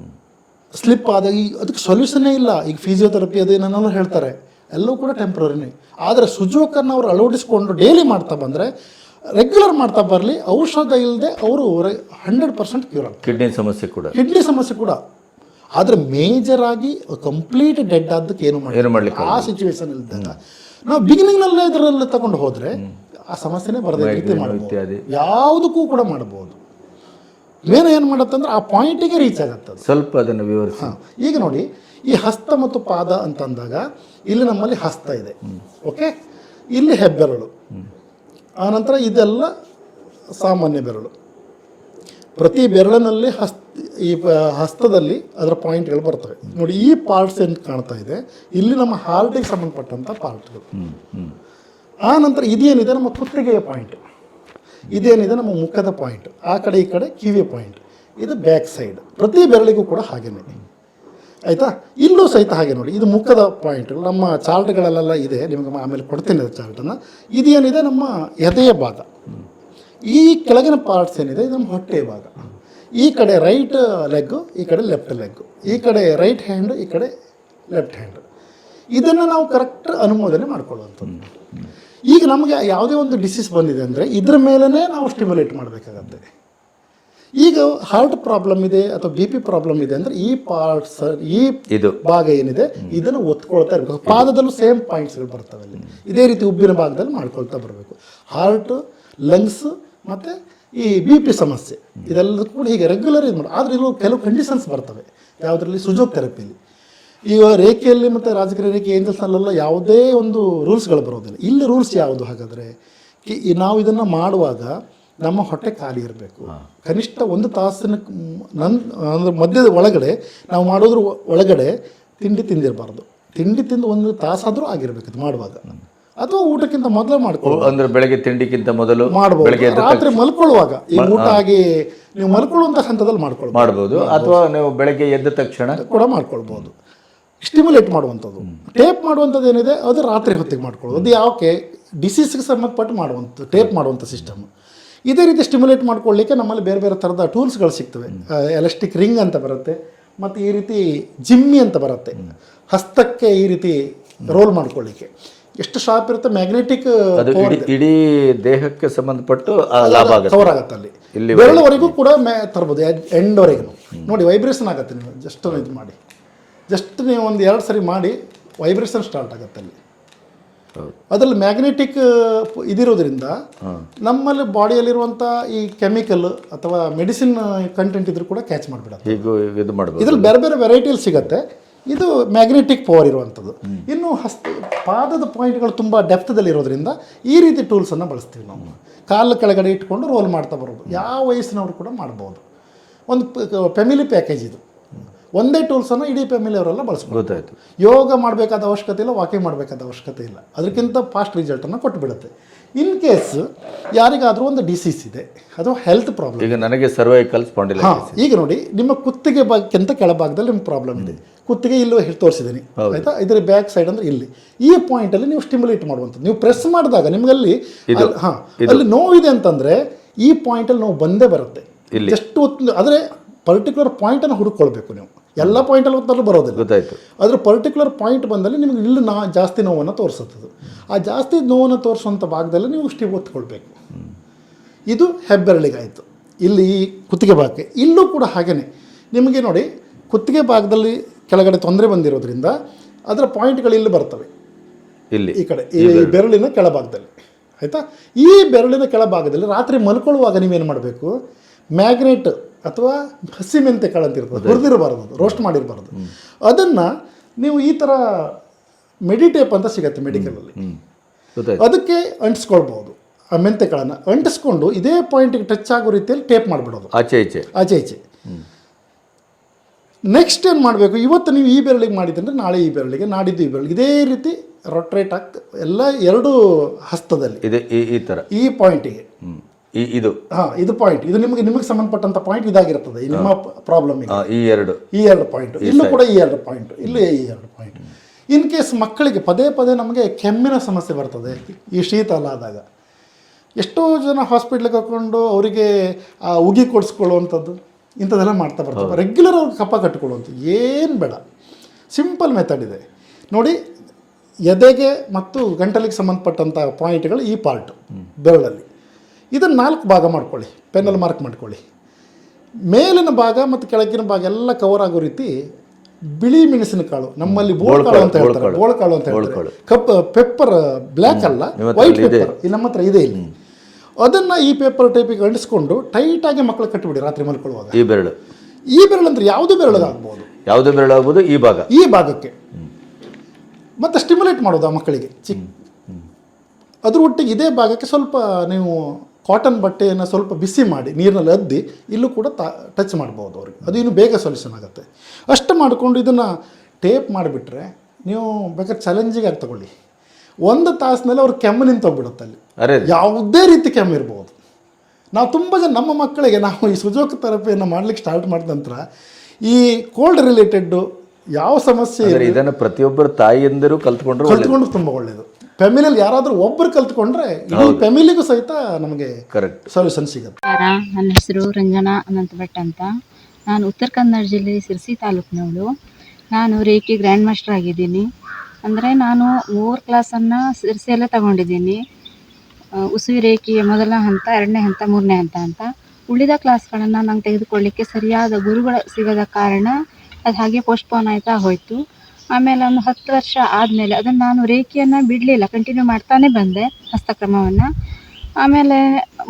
slip ಆದಾಗ ಈಗ ಅದಕ್ಕೆ ಸೊಲ್ಯೂಷನ್ನೇ ಇಲ್ಲ. ಈಗ ಫಿಸಿಯೋಥೆರಪಿ ಅದೇನೇನೋ ಹೇಳ್ತಾರೆ. ಎಲ್ಲವೂ ಕೂಡ ಟೆಂಪ್ರರಿನೇ ಆದರೆ ಸುಜೋಕನ್ನು ಅವರು ಅಳವಡಿಸ್ಕೊಂಡು ಡೈಲಿ ಮಾಡ್ತಾ ಬಂದರೆ ರೆಗ್ಯುಲರ್ ಮಾಡ್ತಾ ಬರಲಿ ಔಷಧ ಇಲ್ಲದೆ ಅವರು ಹಂಡ್ರೆಡ್ ಪರ್ಸೆಂಟ್ ಕ್ಯೂರ್ ಆಗ್ತಾರೆ. ಕಿಡ್ನಿ ಸಮಸ್ಯೆ ಕೂಡ. ಕಿಡ್ನಿ ಸಮಸ್ಯೆ ಕೂಡ. ಆದರೆ ಮೇಜರ್ ಆಗಿ ಕಂಪ್ಲೀಟ್ ಡೆಡ್ ಆದಕ್ಕೆ ಏನು ಮಾಡಿ ಏನು ಮಾಡ್ಲಿಕ್ಕೆ ಆ ಸಿಚುವೇಶನ್ ಇದ್ದಾಗ ನಾವು ಬಿಗಿನಿಂಗ್ನಲ್ಲೇ ಇದರಲ್ಲಿ ತಗೊಂಡು ಹೋದರೆ ಆ ಸಮಸ್ಯೆನೇ ಬರದೇ ರೀತಿ ಮಾಡಬಹುದು ಯಾವುದಕ್ಕೂ ಕೂಡ ಮಾಡಬಹುದು ಮೇನ್ ಏನು ಮಾಡುತ್ತಂದ್ರೆ ಆ ಪಾಯಿಂಟಿಗೆ ರೀಚ್ ಆಗುತ್ತೆ ಸ್ವಲ್ಪ ಅದನ್ನು ವಿವರಿಸಿ. ಈಗ ನೋಡಿ ಈ ಹಸ್ತ ಮತ್ತು ಪಾದ ಅಂತಂದಾಗ ಇಲ್ಲಿ ನಮ್ಮಲ್ಲಿ ಹಸ್ತ ಇದೆ. ಓಕೆ ಇಲ್ಲಿ ಹೆಬ್ಬೆರಳು. ಆನಂತರ ಇದೆಲ್ಲ ಸಾಮಾನ್ಯ ಬೆರಳು. ಪ್ರತಿ ಬೆರಳಿನಲ್ಲಿ ಹಸ್ತ ಈ ಹಸ್ತದಲ್ಲಿ ಅದರ ಪಾಯಿಂಟ್ಗಳು ಬರ್ತವೆ. ನೋಡಿ ಈ ಪಾರ್ಟ್ಸ್ ಏನು ಕಾಣ್ತಾ ಇದೆ? ಇಲ್ಲಿ ನಮ್ಮ ಹಾರ್ಟಿಗೆ ಸಂಬಂಧಪಟ್ಟಂಥ ಪಾರ್ಟ್ಗಳು ಆ ನಂತರ ಇದೇನಿದೆ? ನಮ್ಮ ಕುತ್ತಿಗೆಯ ಪಾಯಿಂಟ್ ಇದೇನಿದೆ? ನಮ್ಮ ಮುಖದ ಪಾಯಿಂಟ್ ಆ ಕಡೆ ಈ ಕಡೆ ಕಿವಿ ಪಾಯಿಂಟ್ ಇದು ಬ್ಯಾಕ್ ಸೈಡ್ ಪ್ರತಿ ಬೆರಳಿಗೂ ಕೂಡ ಹಾಗೇನೆ. ಆಯಿತಾ? ಇಲ್ಲೂ ಸಹಿತ ಹಾಗೆ ನೋಡಿ. ಇದು ಮುಖದ ಪಾಯಿಂಟ್ ನಮ್ಮ ಚಾರ್ಟ್ಗಳಲ್ಲೆಲ್ಲ ಇದೆ. ನಿಮಗೆ ಆಮೇಲೆ ಕೊಡ್ತೀನಿ ಅದು ಚಾರ್ಟನ್ನು ಇದೇನಿದೆ? ನಮ್ಮ ಎದೆಯ ಭಾಗ. ಈ ಕೆಳಗಿನ ಪಾರ್ಟ್ಸ್ ಏನಿದೆ? ಇದು ನಮ್ಮ ಹೊಟ್ಟೆಯ ಭಾಗ. ಈ ಕಡೆ ರೈಟ್ ಲೆಗ್ಗು ಈ ಕಡೆ ಲೆಫ್ಟ್ ಲೆಗ್ಗು ಈ ಕಡೆ ರೈಟ್ ಹ್ಯಾಂಡ್ ಈ ಕಡೆ ಲೆಫ್ಟ್ ಹ್ಯಾಂಡ್ ಇದನ್ನು ನಾವು ಕರೆಕ್ಟ್ ಅನುಮೋದನೆ ಮಾಡ್ಕೊಳ್ಳುವಂಥದ್ದು. ಈಗ ನಮಗೆ ಯಾವುದೇ ಒಂದು ಡಿಸೀಸ್ ಬಂದಿದೆ ಅಂದರೆ ಇದ್ರ ಮೇಲೇ ನಾವು ಸ್ಟಿಮ್ಯುಲೇಟ್ ಮಾಡಬೇಕಾಗತ್ತೆ. ಈಗ ಹಾರ್ಟ್ ಪ್ರಾಬ್ಲಮ್ ಇದೆ ಅಥವಾ ಬಿ ಪಿ ಪ್ರಾಬ್ಲಮ್ ಇದೆ ಅಂದ್ರೆ ಈ ಪಾರ್ಟ್ಸ್ ಈ ಇದು. ಭಾಗ ಏನಿದೆ ಇದನ್ನು ಒತ್ಕೊಳ್ತಾ ಇರಬೇಕು. ಪಾದದಲ್ಲೂ ಸೇಮ್ ಪಾಯಿಂಟ್ಸ್ಗಳು ಬರ್ತವೆ ಅಲ್ಲಿ. ಇದೇ ರೀತಿ ಉಬ್ಬಿನ ಭಾಗದಲ್ಲಿ ಮಾಡ್ಕೊಳ್ತಾ ಬರಬೇಕು. ಹಾರ್ಟ್ ಲಂಗ್ಸ್ ಮತ್ತು ಈ ಬಿ ಪಿ ಸಮಸ್ಯೆ. ಇದೆಲ್ಲ ಕೂಡ ಹೀಗೆ ರೆಗ್ಯುಲರ್ ಇದು ಮಾಡಿ ಆದರೆ ಇಲ್ಲೂ ಕೆಲವು ಕಂಡೀಷನ್ಸ್ ಬರ್ತವೆ. ಯಾವುದರಲ್ಲಿ ಸುಜೋಗ್ ಥೆರಪಿಯಲ್ಲಿ ಈಗ ರೇಖೆಯಲ್ಲಿ ಮತ್ತು ರಾಜಕೀಯ ರೇಖೆ ಏಂಜಲ್ಸ್ನಲ್ಲೆಲ್ಲ ಯಾವುದೇ ಒಂದು ರೂಲ್ಸ್ಗಳು ಬರೋದಿಲ್ಲ ಇಲ್ಲಿ ರೂಲ್ಸ್ ಯಾವುದು ಹಾಗಾದರೆ ಕಿ ಈ ನಾವು ಇದನ್ನು ಮಾಡುವಾಗ ನಮ್ಮ ಹೊಟ್ಟೆ ಖಾಲಿ ಇರಬೇಕು. ಕನಿಷ್ಠ ಒಂದು ತಾಸಿನ ನನ್ ಅಂದರೆ ಮಧ್ಯದ ಒಳಗಡೆ ನಾವು ಮಾಡೋದ್ರ ಒಳಗಡೆ ತಿಂಡಿ ತಿಂದಿರಬಾರ್ದು. ತಿಂಡಿ ತಿಂದು ಒಂದು ತಾಸಾದರೂ ಆಗಿರ್ಬೇಕು ಇದು ಮಾಡುವಾಗ. ಅಥವಾ ಊಟಕ್ಕಿಂತ ಮೊದಲು ಮಾಡ್ಕೊಳ್ಳಿ ಅಂದ್ರೆ ಬೆಳಗ್ಗೆ ತಿಂಡಿಗಿಂತ ಮೊದಲು ಮಾಡಬಹುದು ರಾತ್ರಿ ಮಲ್ಕೊಳ್ಳುವಾಗ. ಈ ಊಟ ಆಗಿ ನೀವು ಮಲ್ಕೊಳ್ಳುವಂಥ ಹಂತದಲ್ಲಿ ಮಾಡ್ಕೊಳ್ಬೋದು. ಮಾಡ್ಬೋದು. ಅಥವಾ ನೀವು ಬೆಳಗ್ಗೆ ಎದ್ದ ತಕ್ಷಣ ಕೂಡ ಮಾಡ್ಕೊಳ್ಬೋದು. ಸ್ಟಿಮ್ಯುಲೇಟ್ ಮಾಡುವಂಥದ್ದು. ಟೇಪ್ ಮಾಡುವಂಥದ್ದು ಏನಿದೆ ಅದು ರಾತ್ರಿ ಹೊತ್ತಿಗೆ ಮಾಡ್ಕೊಳ್ಳೋದು. ಅದು ಯಾಕೆ? ಡಿಸೀಸ್ಗೆ ಸಂಬಂಧಪಟ್ಟು ಮಾಡುವಂಥ ಟೇಪ್ ಮಾಡುವಂಥ ಸಿಸ್ಟಮ್ ಇದೇ ರೀತಿ ಸ್ಟಿಮ್ಯುಲೇಟ್ ಮಾಡ್ಕೊಳ್ಳಿಕ್ಕೆ ನಮ್ಮಲ್ಲಿ ಬೇರೆ ಬೇರೆ ಥರದ ಟೂಲ್ಸ್ಗಳು ಸಿಗ್ತವೆ. ಎಲೆಸ್ಟಿಕ್ ರಿಂಗ್ ಅಂತ ಬರುತ್ತೆ ಮತ್ತು ಈ ರೀತಿ ಜಿಮ್ಮಿ ಅಂತ ಬರುತ್ತೆ. ಹಸ್ತಕ್ಕೆ ಈ ರೀತಿ ರೋಲ್ ಮಾಡ್ಕೊಳ್ಳಿಕ್ಕೆ. ಎಷ್ಟು ಶಾರ್ಪ್ ಇರುತ್ತೆ? ಮ್ಯಾಗ್ನೆಟಿಕ್ ಇಡೀ ದೇಹಕ್ಕೆ ಸಂಬಂಧಪಟ್ಟು ಲಾಭ ಆಗುತ್ತೆ. ಕವರ್ ಆಗುತ್ತೆ ಅಲ್ಲಿ. ಬೆರಳವರೆಗೂ ಕೂಡ ಮೇ ತರ್ಬೋದು ಎಂಡ್ವರೆಗೂ. ನೋಡಿ ವೈಬ್ರೇಷನ್ ಆಗುತ್ತೆ ನೀವು ಜಸ್ಟ್ ಇದು ಮಾಡಿ. ಜಸ್ಟ್ ನೀವು ಒಂದು ಎರಡು ಸರಿ ಮಾಡಿ ವೈಬ್ರೇಷನ್ ಸ್ಟಾರ್ಟ್ ಆಗುತ್ತೆ ಅಲ್ಲಿ. ಅದರಲ್ಲಿ ಮ್ಯಾಗ್ನೆಟಿಕ್ ಇದಿರೋದ್ರಿಂದ ನಮ್ಮಲ್ಲಿ ಬಾಡಿಯಲ್ಲಿರುವಂಥ ಈ ಕೆಮಿಕಲ್ ಅಥವಾ ಮೆಡಿಸಿನ್ ಕಂಟೆಂಟ್ ಇದ್ರೂ ಕೂಡ ಕ್ಯಾಚ್ ಮಾಡ್ಬಿಡುತ್ತೆ ಇದು ಇದ್ರಲ್ಲಿ ಬೇರೆ ಬೇರೆ ವೆರೈಟಿಯಲ್ಲಿ ಸಿಗುತ್ತೆ. ಇದು ಮ್ಯಾಗ್ನೆಟಿಕ್ ಪವರ್ ಇರುವಂಥದ್ದು. ಇನ್ನು ಹಸ್ತ ಪಾದದ ಪಾಯಿಂಟ್ಗಳು ತುಂಬ ಡೆಪ್ತದಲ್ಲಿ ಇರೋದ್ರಿಂದ ಈ ರೀತಿ ಟೂಲ್ಸನ್ನು ಬಳಸ್ತೀವಿ ನಾವು. ಕಾಲು ಕೆಳಗಡೆ ಇಟ್ಕೊಂಡು ರೋಲ್ ಮಾಡ್ತಾ ಬರೋದು. ಯಾವ ವಯಸ್ಸಿನವರು ಕೂಡ ಮಾಡ್ಬೋದು. ಒಂದು ಫ್ಯಾಮಿಲಿ ಪ್ಯಾಕೇಜ್ ಇದು. ಒಂದೇ ಟೂಲ್ಸನ್ನು ಇಡೀ ಫ್ಯಾಮಿಲಿ ಅವರೆಲ್ಲ ಬಳಸ್ಬೋದು. ಗೊತ್ತಾಯಿತು. ಯೋಗ ಮಾಡಬೇಕಾದ ಅವಶ್ಯಕತೆ ಇಲ್ಲ ವಾಕಿಂಗ್ ಮಾಡಬೇಕಾದ ಅವಶ್ಯಕತೆ ಇಲ್ಲ. ಅದಕ್ಕಿಂತ ಫಾಸ್ಟ್ ರಿಸಲ್ಟನ್ನು ಕೊಟ್ಟು ಬಿಡುತ್ತೆ ಇನ್ ಕೇಸ್ ಯಾರಿಗಾದರೂ ಒಂದು ಡಿಸೀಸ್ ಇದೆ ಅದು ಹೆಲ್ತ್ ಪ್ರಾಬ್ಲಮ್ ಈಗ ನನಗೆ ಸರ್ವೈಕಲ್ ಸ್ಪಾಂಡಿಲ ಹಾಂ ಈಗ ನೋಡಿ ನಿಮ್ಮ ಕುತ್ತಿಗೆ ಭಾಗಕ್ಕಿಂತ ಕೆಳಭಾಗದಲ್ಲಿ ನಿಮ್ಮ ಪ್ರಾಬ್ಲಮ್ ಇದೆ. ಕುತ್ತಿಗೆ ಇಲ್ಲೂ ಹೇಳಿ ತೋರಿಸಿದ್ದೀನಿ. ಆಯ್ತಾ? ಇದರ ಬ್ಯಾಕ್ ಸೈಡ್ ಅಂದ್ರೆ ಇಲ್ಲಿ. ಈ ಪಾಯಿಂಟಲ್ಲಿ ನೀವು ಸ್ಟಿಮ್ಯುಲೇಟ್ ಮಾಡುವಂಥದ್ದು. ನೀವು ಪ್ರೆಸ್ ಮಾಡಿದಾಗ ನಿಮಗಲ್ಲಿ ಹಾಂ ಅಲ್ಲಿ ನೋವಿದೆ ಅಂತಂದ್ರೆ ಈ ಪಾಯಿಂಟಲ್ಲಿ ನೋವು ಬಂದೇ ಬರುತ್ತೆ. ಎಷ್ಟು ಹೊತ್ತು ಆದರೆ ಪರ್ಟಿಕ್ಯುಲರ್ ಪಾಯಿಂಟನ್ನು ಹುಡುಕೊಳ್ಬೇಕು ನೀವು. ಎಲ್ಲ ಪಾಯಿಂಟಲ್ಲಿ ಗೊತ್ತಲ್ಲೂ ಬರೋದಿಲ್ಲ. ಗೊತ್ತಾಯ್ತು. ಅದ್ರ ಪರ್ಟಿಕ್ಯುಲರ್ ಪಾಯಿಂಟ್ ಬಂದಲ್ಲಿ ನಿಮಗೆ ಇಲ್ಲಿ ನಾ ಜಾಸ್ತಿ ನೋವನ್ನು ತೋರಿಸುತ್ತದೆ. ಆ ಜಾಸ್ತಿ ನೋವನ್ನು ತೋರಿಸುವಂಥ ಭಾಗದಲ್ಲಿ ನೀವು ಸ್ಟಿವ್ ಒತ್ಕೊಳ್ಬೇಕು. ಇದು ಹೆಬ್ಬೆರಳಿಗಾಯಿತು. ಇಲ್ಲಿ ಈ ಕುತ್ತಿಗೆ ಭಾಗಕ್ಕೆ. ಇಲ್ಲೂ ಕೂಡ ಹಾಗೇನೆ. ನಿಮಗೆ ನೋಡಿ ಕುತ್ತಿಗೆ ಭಾಗದಲ್ಲಿ ಕೆಳಗಡೆ ತೊಂದರೆ ಬಂದಿರೋದ್ರಿಂದ ಅದರ ಪಾಯಿಂಟ್ಗಳು ಇಲ್ಲಿ ಬರ್ತವೆ. ಇಲ್ಲಿ. ಈ ಕಡೆ. ಈ ಬೆರಳಿನ ಕೆಳಭಾಗದಲ್ಲಿ. ಆಯಿತಾ? ಈ ಬೆರಳಿನ ಕೆಳಭಾಗದಲ್ಲಿ ರಾತ್ರಿ ಮಲ್ಕೊಳ್ಳುವಾಗ ನೀವೇನು ಮಾಡಬೇಕು? ಮ್ಯಾಗ್ನೆಟ್ ಅಥವಾ ಹಸಿ ಮೆಂತೆ ಕಾಳು ಅಂತ ಇರ್ತದೆ ಹುರಿದಿರಬಾರ್ದು ಅದು ರೋಸ್ಟ್ ಮಾಡಿರಬಾರ್ದು. ಅದನ್ನು ನೀವು ಈ ಥರ ಮೆಡಿಟೇಪ್ ಅಂತ ಸಿಗತ್ತೆ ಮೆಡಿಕಲಲ್ಲಿ ಅದಕ್ಕೆ ಅಂಟಿಸ್ಕೊಳ್ಬೋದು. ಆ ಮೆಂತೆ ಕಾಳನ್ನು ಅಂಟಿಸ್ಕೊಂಡು ಇದೇ ಪಾಯಿಂಟಿಗೆ ಟಚ್ ಆಗೋ ರೀತಿಯಲ್ಲಿ ಟೇಪ್ ಮಾಡಿಬಿಡೋದು. ಆಚೆ ಈಚೆ. ಆಚೆ ಈಚೆ. ನೆಕ್ಸ್ಟ್ ಏನು ಮಾಡಬೇಕು? ಇವತ್ತು ನೀವು ಈ ಬೆರಳಿಗೆ ಮಾಡಿದ್ರೆ ನಾಳೆ ಈ ಬೆರಳಿಗೆ ನಾಡಿದ್ದು ಈ ಬೆರಳಿಗೆ. ಇದೇ ರೀತಿ ರೊಟ್ರೇಟ್ ಆಗ್ತ ಎಲ್ಲ ಎರಡು ಹಸ್ತದಲ್ಲಿ ಇದೆ ಈ ಈ ಥರ ಈ ಪಾಯಿಂಟಿಗೆ ಇದು. ಹಾಂ ಇದು ಪಾಯಿಂಟ್ ಇದು ನಿಮಗೆ ನಿಮಗೆ ಸಂಬಂಧಪಟ್ಟಂಥ ಪಾಯಿಂಟ್ ಇದಾಗಿರ್ತದೆ. ನಿಮ್ಮ ಪ್ರಾಬ್ಲಮ್ ಈ ಎರಡು. ಈ ಎರಡು ಪಾಯಿಂಟ್ ಇಲ್ಲೂ ಕೂಡ ಈ ಎರಡು ಪಾಯಿಂಟ್ ಇಲ್ಲೂ ಈ ಎರಡು ಪಾಯಿಂಟ್ ಇನ್ ಕೇಸ್ ಮಕ್ಕಳಿಗೆ ಪದೇ ಪದೇ ನಮಗೆ ಕೆಮ್ಮಿನ ಸಮಸ್ಯೆ ಬರ್ತದೆ ಈ ಶೀತ ಆದಾಗ. ಎಷ್ಟೋ ಜನ ಹಾಸ್ಪಿಟ್ಲಿಗೆ ಹಾಕೊಂಡು ಅವರಿಗೆ ಆ ಉಗಿ ಕೊಡಿಸ್ಕೊಳ್ಳುವಂಥದ್ದು ಇಂಥದ್ದೆಲ್ಲ ಮಾಡ್ತಾ ಬರ್ತಾರೆ ರೆಗ್ಯುಲರ್ ಅವ್ರಿಗೆ ಕಪ್ಪ ಕಟ್ಟಿಕೊಳ್ಳುವಂಥದ್ದು ಏನು ಬೇಡ. ಸಿಂಪಲ್ ಮೆಥಡ್ ಇದೆ. ನೋಡಿ ಎದೆಗೆ ಮತ್ತು ಗಂಟಲಿಗೆ ಸಂಬಂಧಪಟ್ಟಂಥ ಪಾಯಿಂಟ್ಗಳು ಈ ಪಾರ್ಟ್ ಬೆರಳಲ್ಲಿ. ಇದನ್ನು ನಾಲ್ಕು ಭಾಗ ಮಾಡ್ಕೊಳ್ಳಿ. ಪೆನ್ನಲ್ಲಿ ಮಾರ್ಕ್ ಮಾಡ್ಕೊಳ್ಳಿ. ಮೇಲಿನ ಭಾಗ ಮತ್ತು ಕೆಳಗಿನ ಭಾಗ ಎಲ್ಲ ಕವರ್ ಆಗೋ ರೀತಿ ಬಿಳಿ ಮೆಣಸಿನಕಾಳು ನಮ್ಮಲ್ಲಿ ಬೋಳ್ಕಾಳು ಅಂತ ಹೇಳ್ತಾರೆ. ಬೋಳ್ಕಾಳು. ಅಂತ ಹೇಳ್ತಾರೆ. ಕಪ್ ಪೆಪ್ಪರ್ ಬ್ಲ್ಯಾಕ್ ಅಲ್ಲ ವೈಟ್ ಪೆಪ್ಪರ್ ಇಲ್ಲಿ ನಮ್ಮ ಹತ್ರ ಇದೆ ಇಲ್ಲಿ. ಅದನ್ನು ಈ ಪೇಪರ್ ಟೈಪಿಗೆ ಅಂಟಿಸ್ಕೊಂಡು ಟೈಟಾಗಿ ಮಕ್ಕಳು ಕಟ್ಟಿಬಿಡಿ ರಾತ್ರಿ ಮಲ್ಕೊಳ್ಳುವಾಗ. ಈ ಬೆರಳು. ಈ ಬೆರಳು ಅಂದ್ರೆ ಯಾವುದೇ ಬೆರಳಾಗ್ಬೋದು. ಯಾವುದೇ ಬೆರಳು ಆಗ್ಬೋದು ಈ ಭಾಗ. ಈ ಭಾಗಕ್ಕೆ. ಮತ್ತು ಸ್ಟಿಮ್ಯುಲೇಟ್ ಮಾಡೋದು ಆ ಮಕ್ಕಳಿಗೆ. ಚಿಕ್ಕ ಅದ್ರ ಒಟ್ಟಿಗೆ ಇದೇ ಭಾಗಕ್ಕೆ ಸ್ವಲ್ಪ ನೀವು ಕಾಟನ್ ಬಟ್ಟೆಯನ್ನು ಸ್ವಲ್ಪ ಬಿಸಿ ಮಾಡಿ ನೀರಿನಲ್ಲಿ ಅದ್ದಿ ಇಲ್ಲೂ ಕೂಡ ತಾ ಟಚ್ ಮಾಡ್ಬೋದು ಅವ್ರಿಗೆ. ಅದು ಇನ್ನು ಬೇಗ ಸೊಲ್ಯೂಷನ್ ಆಗುತ್ತೆ. ಅಷ್ಟು ಮಾಡಿಕೊಂಡು ಇದನ್ನು ಟೇಪ್ ಮಾಡಿಬಿಟ್ರೆ ನೀವು ಬೇಕಾದ್ರೆ ಚಾಲೆಂಜಿಗೆ ಆಗಿ ತಗೊಳ್ಳಿ. ಒಂದು ತಾಸಿನಲ್ಲಿ ಅವ್ರ ಕೆಮ್ಮು ನಿಂತೋಗ್ಬಿಡುತ್ತೆ ಅಲ್ಲಿ. ಅರೆ. ಯಾವುದೇ ರೀತಿ ಕೆಮ್ಮು ಇರ್ಬೋದು. ನಾವು ತುಂಬ ಜನ ನಮ್ಮ ಮಕ್ಕಳಿಗೆ ನಾವು ಈ ಸುಜೋಕ ಥೆರಪಿಯನ್ನು ಮಾಡ್ಲಿಕ್ಕೆ ಸ್ಟಾರ್ಟ್ ಮಾಡಿದ ನಂತರ ಈ ಕೋಲ್ಡ್ ರಿಲೇಟೆಡ್ಡು ಯಾವ ಸಮಸ್ಯೆ ಇದನ್ನು ಪ್ರತಿಯೊಬ್ಬರು ತಾಯಿಯಂದಿರು ಕಲ್ತ್ಕೊಂಡ್ರು ಕಲ್ತ್ಕೊಂಡು ತುಂಬ ಒಳ್ಳೆಯದು ಫ್ಯಾಮಿಲಿಯಲ್ಲಿ ಯಾರಾದರೂ ಒಬ್ಬರು ಕಲ್ತ್ಕೊಂಡ್ರೆ ಇಡೀ ಫ್ಯಾಮಿಲಿಗೂ ಸಹಿತ ನಮಗೆ ಕರೆಕ್ಟ್ ಸೊಲ್ಯೂಷನ್ ಸಿಗುತ್ತೆ. ನನ್ನ ಹೆಸರು ರಂಜನಾ ಅನಂತ ಭಟ್ ಅಂತ. ನಾನು ಉತ್ತರ ಕನ್ನಡ ಜಿಲ್ಲೆ ಸಿರ್ಸಿ ತಾಲೂಕಿನವಳು. ನಾನು ರೇಖಿ ಗ್ರ್ಯಾಂಡ್ ಮಾಸ್ಟರ್ ಆಗಿದ್ದೀನಿ. ಅಂದರೆ ನಾನು ಮೂರು ಕ್ಲಾಸನ್ನು ಸಿರ್ಸಿಯಲ್ಲೇ ತಗೊಂಡಿದ್ದೀನಿ. ಉಸಿರು ಉಸುವಿ ರೇಖೆಯ ಮೊದಲ ಹಂತ ಎರಡನೇ ಹಂತ ಮೂರನೇ ಹಂತ ಅಂತ. ಉಳಿದ ಕ್ಲಾಸ್ಗಳನ್ನು ನಂಗೆ ತೆಗೆದುಕೊಳ್ಳಿಕ್ಕೆ ಸರಿಯಾದ ಗುರುಗಳು ಸಿಗದ ಕಾರಣ ಅದು ಹಾಗೆ ಪೋಸ್ಟ್ಪೋನ್ ಆಯ್ತಾ ಹೋಯಿತು. ಆಮೇಲೆ ಒಂದು ಹತ್ತು ವರ್ಷ ಆದಮೇಲೆ ಅದನ್ನು ನಾನು ರೇಖೆಯನ್ನು ಬಿಡಲಿಲ್ಲ ಕಂಟಿನ್ಯೂ ಮಾಡ್ತಾನೆ ಬಂದೆ ಹಸ್ತಕ್ರಮವನ್ನು. ಆಮೇಲೆ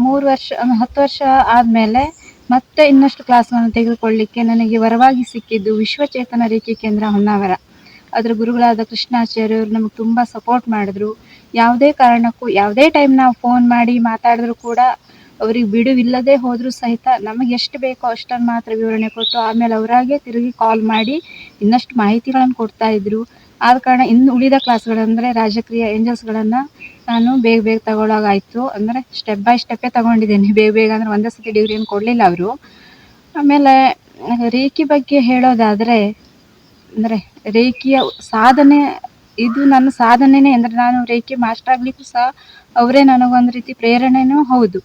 ಮೂರು ವರ್ಷ, ಒಂದು ಹತ್ತು ವರ್ಷ ಆದಮೇಲೆ ಮತ್ತೆ ಇನ್ನಷ್ಟು ಕ್ಲಾಸ್ಗಳನ್ನು ತೆಗೆದುಕೊಳ್ಳಿಕ್ಕೆ ನನಗೆ ವರವಾಗಿ ಸಿಕ್ಕಿದ್ದು ವಿಶ್ವಚೇತನ ರೇಖೆ ಕೇಂದ್ರ ಹೊನ್ನಾವರ. ಅದರ ಗುರುಗಳಾದ ಕೃಷ್ಣಾಚಾರ್ಯರು ನಮಗೆ ತುಂಬ ಸಪೋರ್ಟ್ ಮಾಡಿದ್ರು. ಯಾವುದೇ ಕಾರಣಕ್ಕೂ, ಯಾವುದೇ ಟೈಮ್ ನಾವು ಫೋನ್ ಮಾಡಿ ಮಾತಾಡಿದ್ರು ಕೂಡ ಅವ್ರಿಗೆ ಬಿಡುವಿಲ್ಲದೆ ಹೋದರೂ ಸಹಿತ ನಮಗೆ ಎಷ್ಟು ಬೇಕೋ ಅಷ್ಟನ್ನು ಮಾತ್ರ ವಿವರಣೆ ಕೊಟ್ಟು ಆಮೇಲೆ ಅವರಾಗೆ ತಿರುಗಿ ಕಾಲ್ ಮಾಡಿ ಇನ್ನಷ್ಟು ಮಾಹಿತಿಗಳನ್ನು ಕೊಡ್ತಾ ಇದ್ರು. ಆದ ಕಾರಣ ಇನ್ನು ಉಳಿದ ಕ್ಲಾಸ್ಗಳಂದರೆ ರಾಜಕ್ರಿಯ ಏಂಜಲ್ಸ್ಗಳನ್ನು ನಾನು ಬೇಗ ಬೇಗ ತಗೊಳ್ಳೋಗಾಯಿತು ಅಂದರೆ ಸ್ಟೆಪ್ ಬೈ ಸ್ಟೆಪ್ಪೇ ತಗೊಂಡಿದ್ದೇನೆ. ಬೇಗ ಬೇಗ ಅಂದರೆ ಒಂದೇ ಸತಿ ಡಿಗ್ರಿಯನ್ನು ಕೊಡಲಿಲ್ಲ ಅವರು. ಆಮೇಲೆ ರೇಖಿ ಬಗ್ಗೆ ಹೇಳೋದಾದರೆ, ಅಂದರೆ ರೇಖಿಯ ಸಾಧನೆ, ಇದು ನನ್ನ ಸಾಧನೆನೇ. ಅಂದರೆ ನಾನು ರೇಖಿ ಮಾಸ್ಟರ್ ಆಗಲಿಕ್ಕೂ ಸಹ ಅವರೇ ನನಗೊಂದು ರೀತಿ ಪ್ರೇರಣೆನೂ ಹೌದು.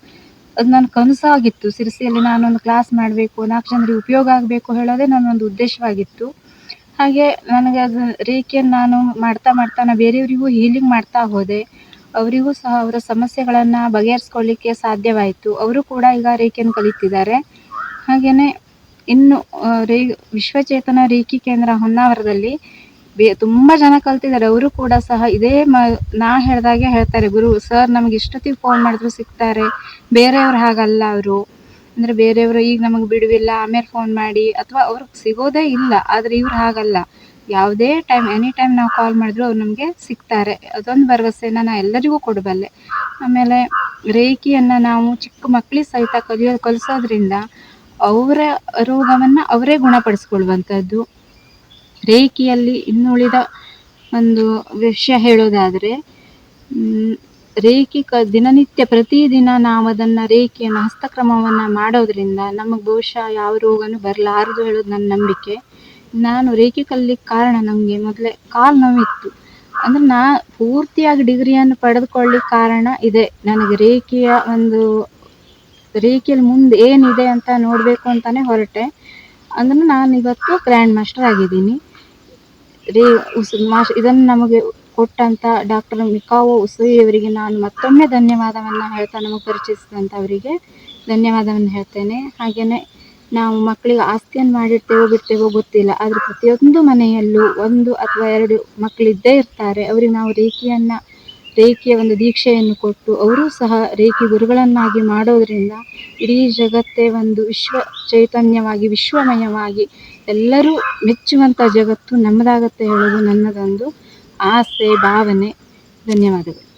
ಅದು ನನ್ನ ಕನಸಾಗಿತ್ತು ಸಿರಸಿಯಲ್ಲಿ ನಾನೊಂದು ಕ್ಲಾಸ್ ಮಾಡಬೇಕು ನಾಲ್ಕು ಜನರಿಗೆ ಉಪಯೋಗ ಆಗಬೇಕು ಹೇಳೋದೇ ನನ್ನೊಂದು ಉದ್ದೇಶವಾಗಿತ್ತು. ಹಾಗೆ ನನಗೆ ಅದು ರೇಖೆಯನ್ನು ನಾನು ಮಾಡ್ತಾ ಮಾಡ್ತಾ ನಾನು ಬೇರೆಯವರಿಗೂ ಹೀಲಿಂಗ್ ಮಾಡ್ತಾ ಹೋದೆ. ಅವರಿಗೂ ಸಹ ಅವರ ಸಮಸ್ಯೆಗಳನ್ನು ಬಗೆಹರಿಸ್ಕೊಳ್ಳಿಕ್ಕೆ ಸಾಧ್ಯವಾಯಿತು. ಅವರು ಕೂಡ ಈಗ ರೇಖೆಯನ್ನು ಕಲಿತಿದ್ದಾರೆ. ಹಾಗೆಯೇ ಇನ್ನು ರೇ, ವಿಶ್ವಚೇತನ ರೇಖಿ ಕೇಂದ್ರ ಹೊನ್ನಾವರದಲ್ಲಿ ಬೇ, ತುಂಬ ಜನ ಕಲ್ತಿದ್ದಾರೆ. ಅವರು ಕೂಡ ಸಹ ಇದೇ ಮ, ನಾ ಹೇಳ್ದಾಗೆ ಹೇಳ್ತಾರೆ, ಗುರು ಸರ್ ನಮ್ಗೆ ಇಷ್ಟೊತ್ತಿಗೆ ಫೋನ್ ಮಾಡಿದ್ರು ಸಿಗ್ತಾರೆ. ಬೇರೆಯವ್ರು ಹಾಗಲ್ಲ ಅವರು. ಅಂದರೆ ಬೇರೆಯವರು ಈಗ ನಮಗೆ ಬಿಡುವಿಲ್ಲ, ಆಮೇಲೆ ಫೋನ್ ಮಾಡಿ. ಅಥವಾ ಅವ್ರು ಸಿಗೋದೇ ಇಲ್ಲ, ಆದರೆ ಇವ್ರು ಹಾಗಲ್ಲ. ಯಾವುದೇ ಟೈಮ್ ಎನಿ ಟೈಮ್ ನಾವು ಕಾಲ್ ಮಾಡಿದ್ರು ಅವ್ರು ನಮಗೆ ಸಿಗ್ತಾರೆ. ಅದೊಂದು ಭರವಸೆನ ನಾ ಎಲ್ಲರಿಗೂ ಕೊಡಬಲ್ಲೆ. ಆಮೇಲೆ ರೇಖಿಯನ್ನು ನಾವು ಚಿಕ್ಕ ಮಕ್ಕಳಿಗೆ ಸಹಿತ ಕಲಿಯೋ, ಕಲಿಸೋದ್ರಿಂದ ಅವರ ರೋಗವನ್ನು ಅವರೇ ಗುಣಪಡಿಸ್ಕೊಳ್ಳುವಂಥದ್ದು ರೇಖಿಯಲ್ಲಿ ಇನ್ನುಳಿದ ಒಂದು ವಿಷಯ ಹೇಳೋದಾದರೆ ರೇಖೆ ಕ, ದಿನನಿತ್ಯ ಪ್ರತಿದಿನ ನಾವು ಅದನ್ನು ರೇಖೆಯನ್ನು ಹಸ್ತಕ್ರಮವನ್ನು ಮಾಡೋದರಿಂದ ನಮಗೆ ಬಹುಶಃ ಯಾವ ರೋಗನೂ ಬರಲಾರದು ಹೇಳೋದು ನನ್ನ ನಂಬಿಕೆ. ನಾನು ರೇಖೆ ಕಲಿಕ್ಕೆ ಕಾರಣ ನನಗೆ ಮೊದಲೇ ಕಾಲು ನೋವಿತ್ತು. ಅಂದರೆ ನಾ ಪೂರ್ತಿಯಾಗಿ ಡಿಗ್ರಿಯನ್ನು ಪಡೆದುಕೊಳ್ಳಿಕ್ಕೆ ಕಾರಣ ಇದೆ. ನನಗೆ ರೇಖೆಯ ಒಂದು ರೇಖೆಯಲ್ಲಿ ಮುಂದೆ ಏನಿದೆ ಅಂತ ನೋಡಬೇಕು ಅಂತಲೇ ಹೊರಟೆ. ಅಂದ್ರೆ ನಾನು ಇವತ್ತು ಗ್ರ್ಯಾಂಡ್ ಮಾಸ್ಟರ್ ಆಗಿದ್ದೀನಿ. ರೇ ಉಸ್, ಮಾಶ್, ಇದನ್ನು ನಮಗೆ ಕೊಟ್ಟಂಥ ಡಾಕ್ಟರ್ ಮಿಕಾವೋ ಉಸುಯಿಯವರಿಗೆ ನಾನು ಮತ್ತೊಮ್ಮೆ ಧನ್ಯವಾದವನ್ನು ಹೇಳ್ತಾ ನಮಗೆ ಪರಿಚಯಿಸಿದಂಥವರಿಗೆ ಧನ್ಯವಾದವನ್ನು ಹೇಳ್ತೇನೆ. ಹಾಗೆಯೇ ನಾವು ಮಕ್ಕಳಿಗೆ ಆಸ್ತಿಯನ್ನು ಮಾಡಿರ್ತೇವೋ ಬಿಡ್ತೇವೋ ಗೊತ್ತಿಲ್ಲ, ಆದರೆ ಪ್ರತಿಯೊಂದು ಮನೆಯಲ್ಲೂ ಒಂದು ಅಥವಾ ಎರಡು ಮಕ್ಕಳಿದ್ದೇ ಇರ್ತಾರೆ. ಅವರಿಗೆ ನಾವು ರೇಖಿಯನ್ನು, ರೇಖೆಯ ಒಂದು ದೀಕ್ಷೆಯನ್ನು ಕೊಟ್ಟು ಅವರೂ ಸಹ ರೇಖಿ ಗುರುಗಳನ್ನಾಗಿ ಮಾಡೋದರಿಂದ ಇಡೀ ಜಗತ್ತೇ ಒಂದು ವಿಶ್ವ ಚೈತನ್ಯವಾಗಿ, ವಿಶ್ವಮಯವಾಗಿ ಎಲ್ಲರೂ ಮೆಚ್ಚುವಂಥ ಜಗತ್ತು ನಮ್ಮದಾಗತ್ತೆ ಹೇಳೋದು ನನ್ನದೊಂದು ಆಸೆ ಭಾವನೆ. ಧನ್ಯವಾದಗಳು.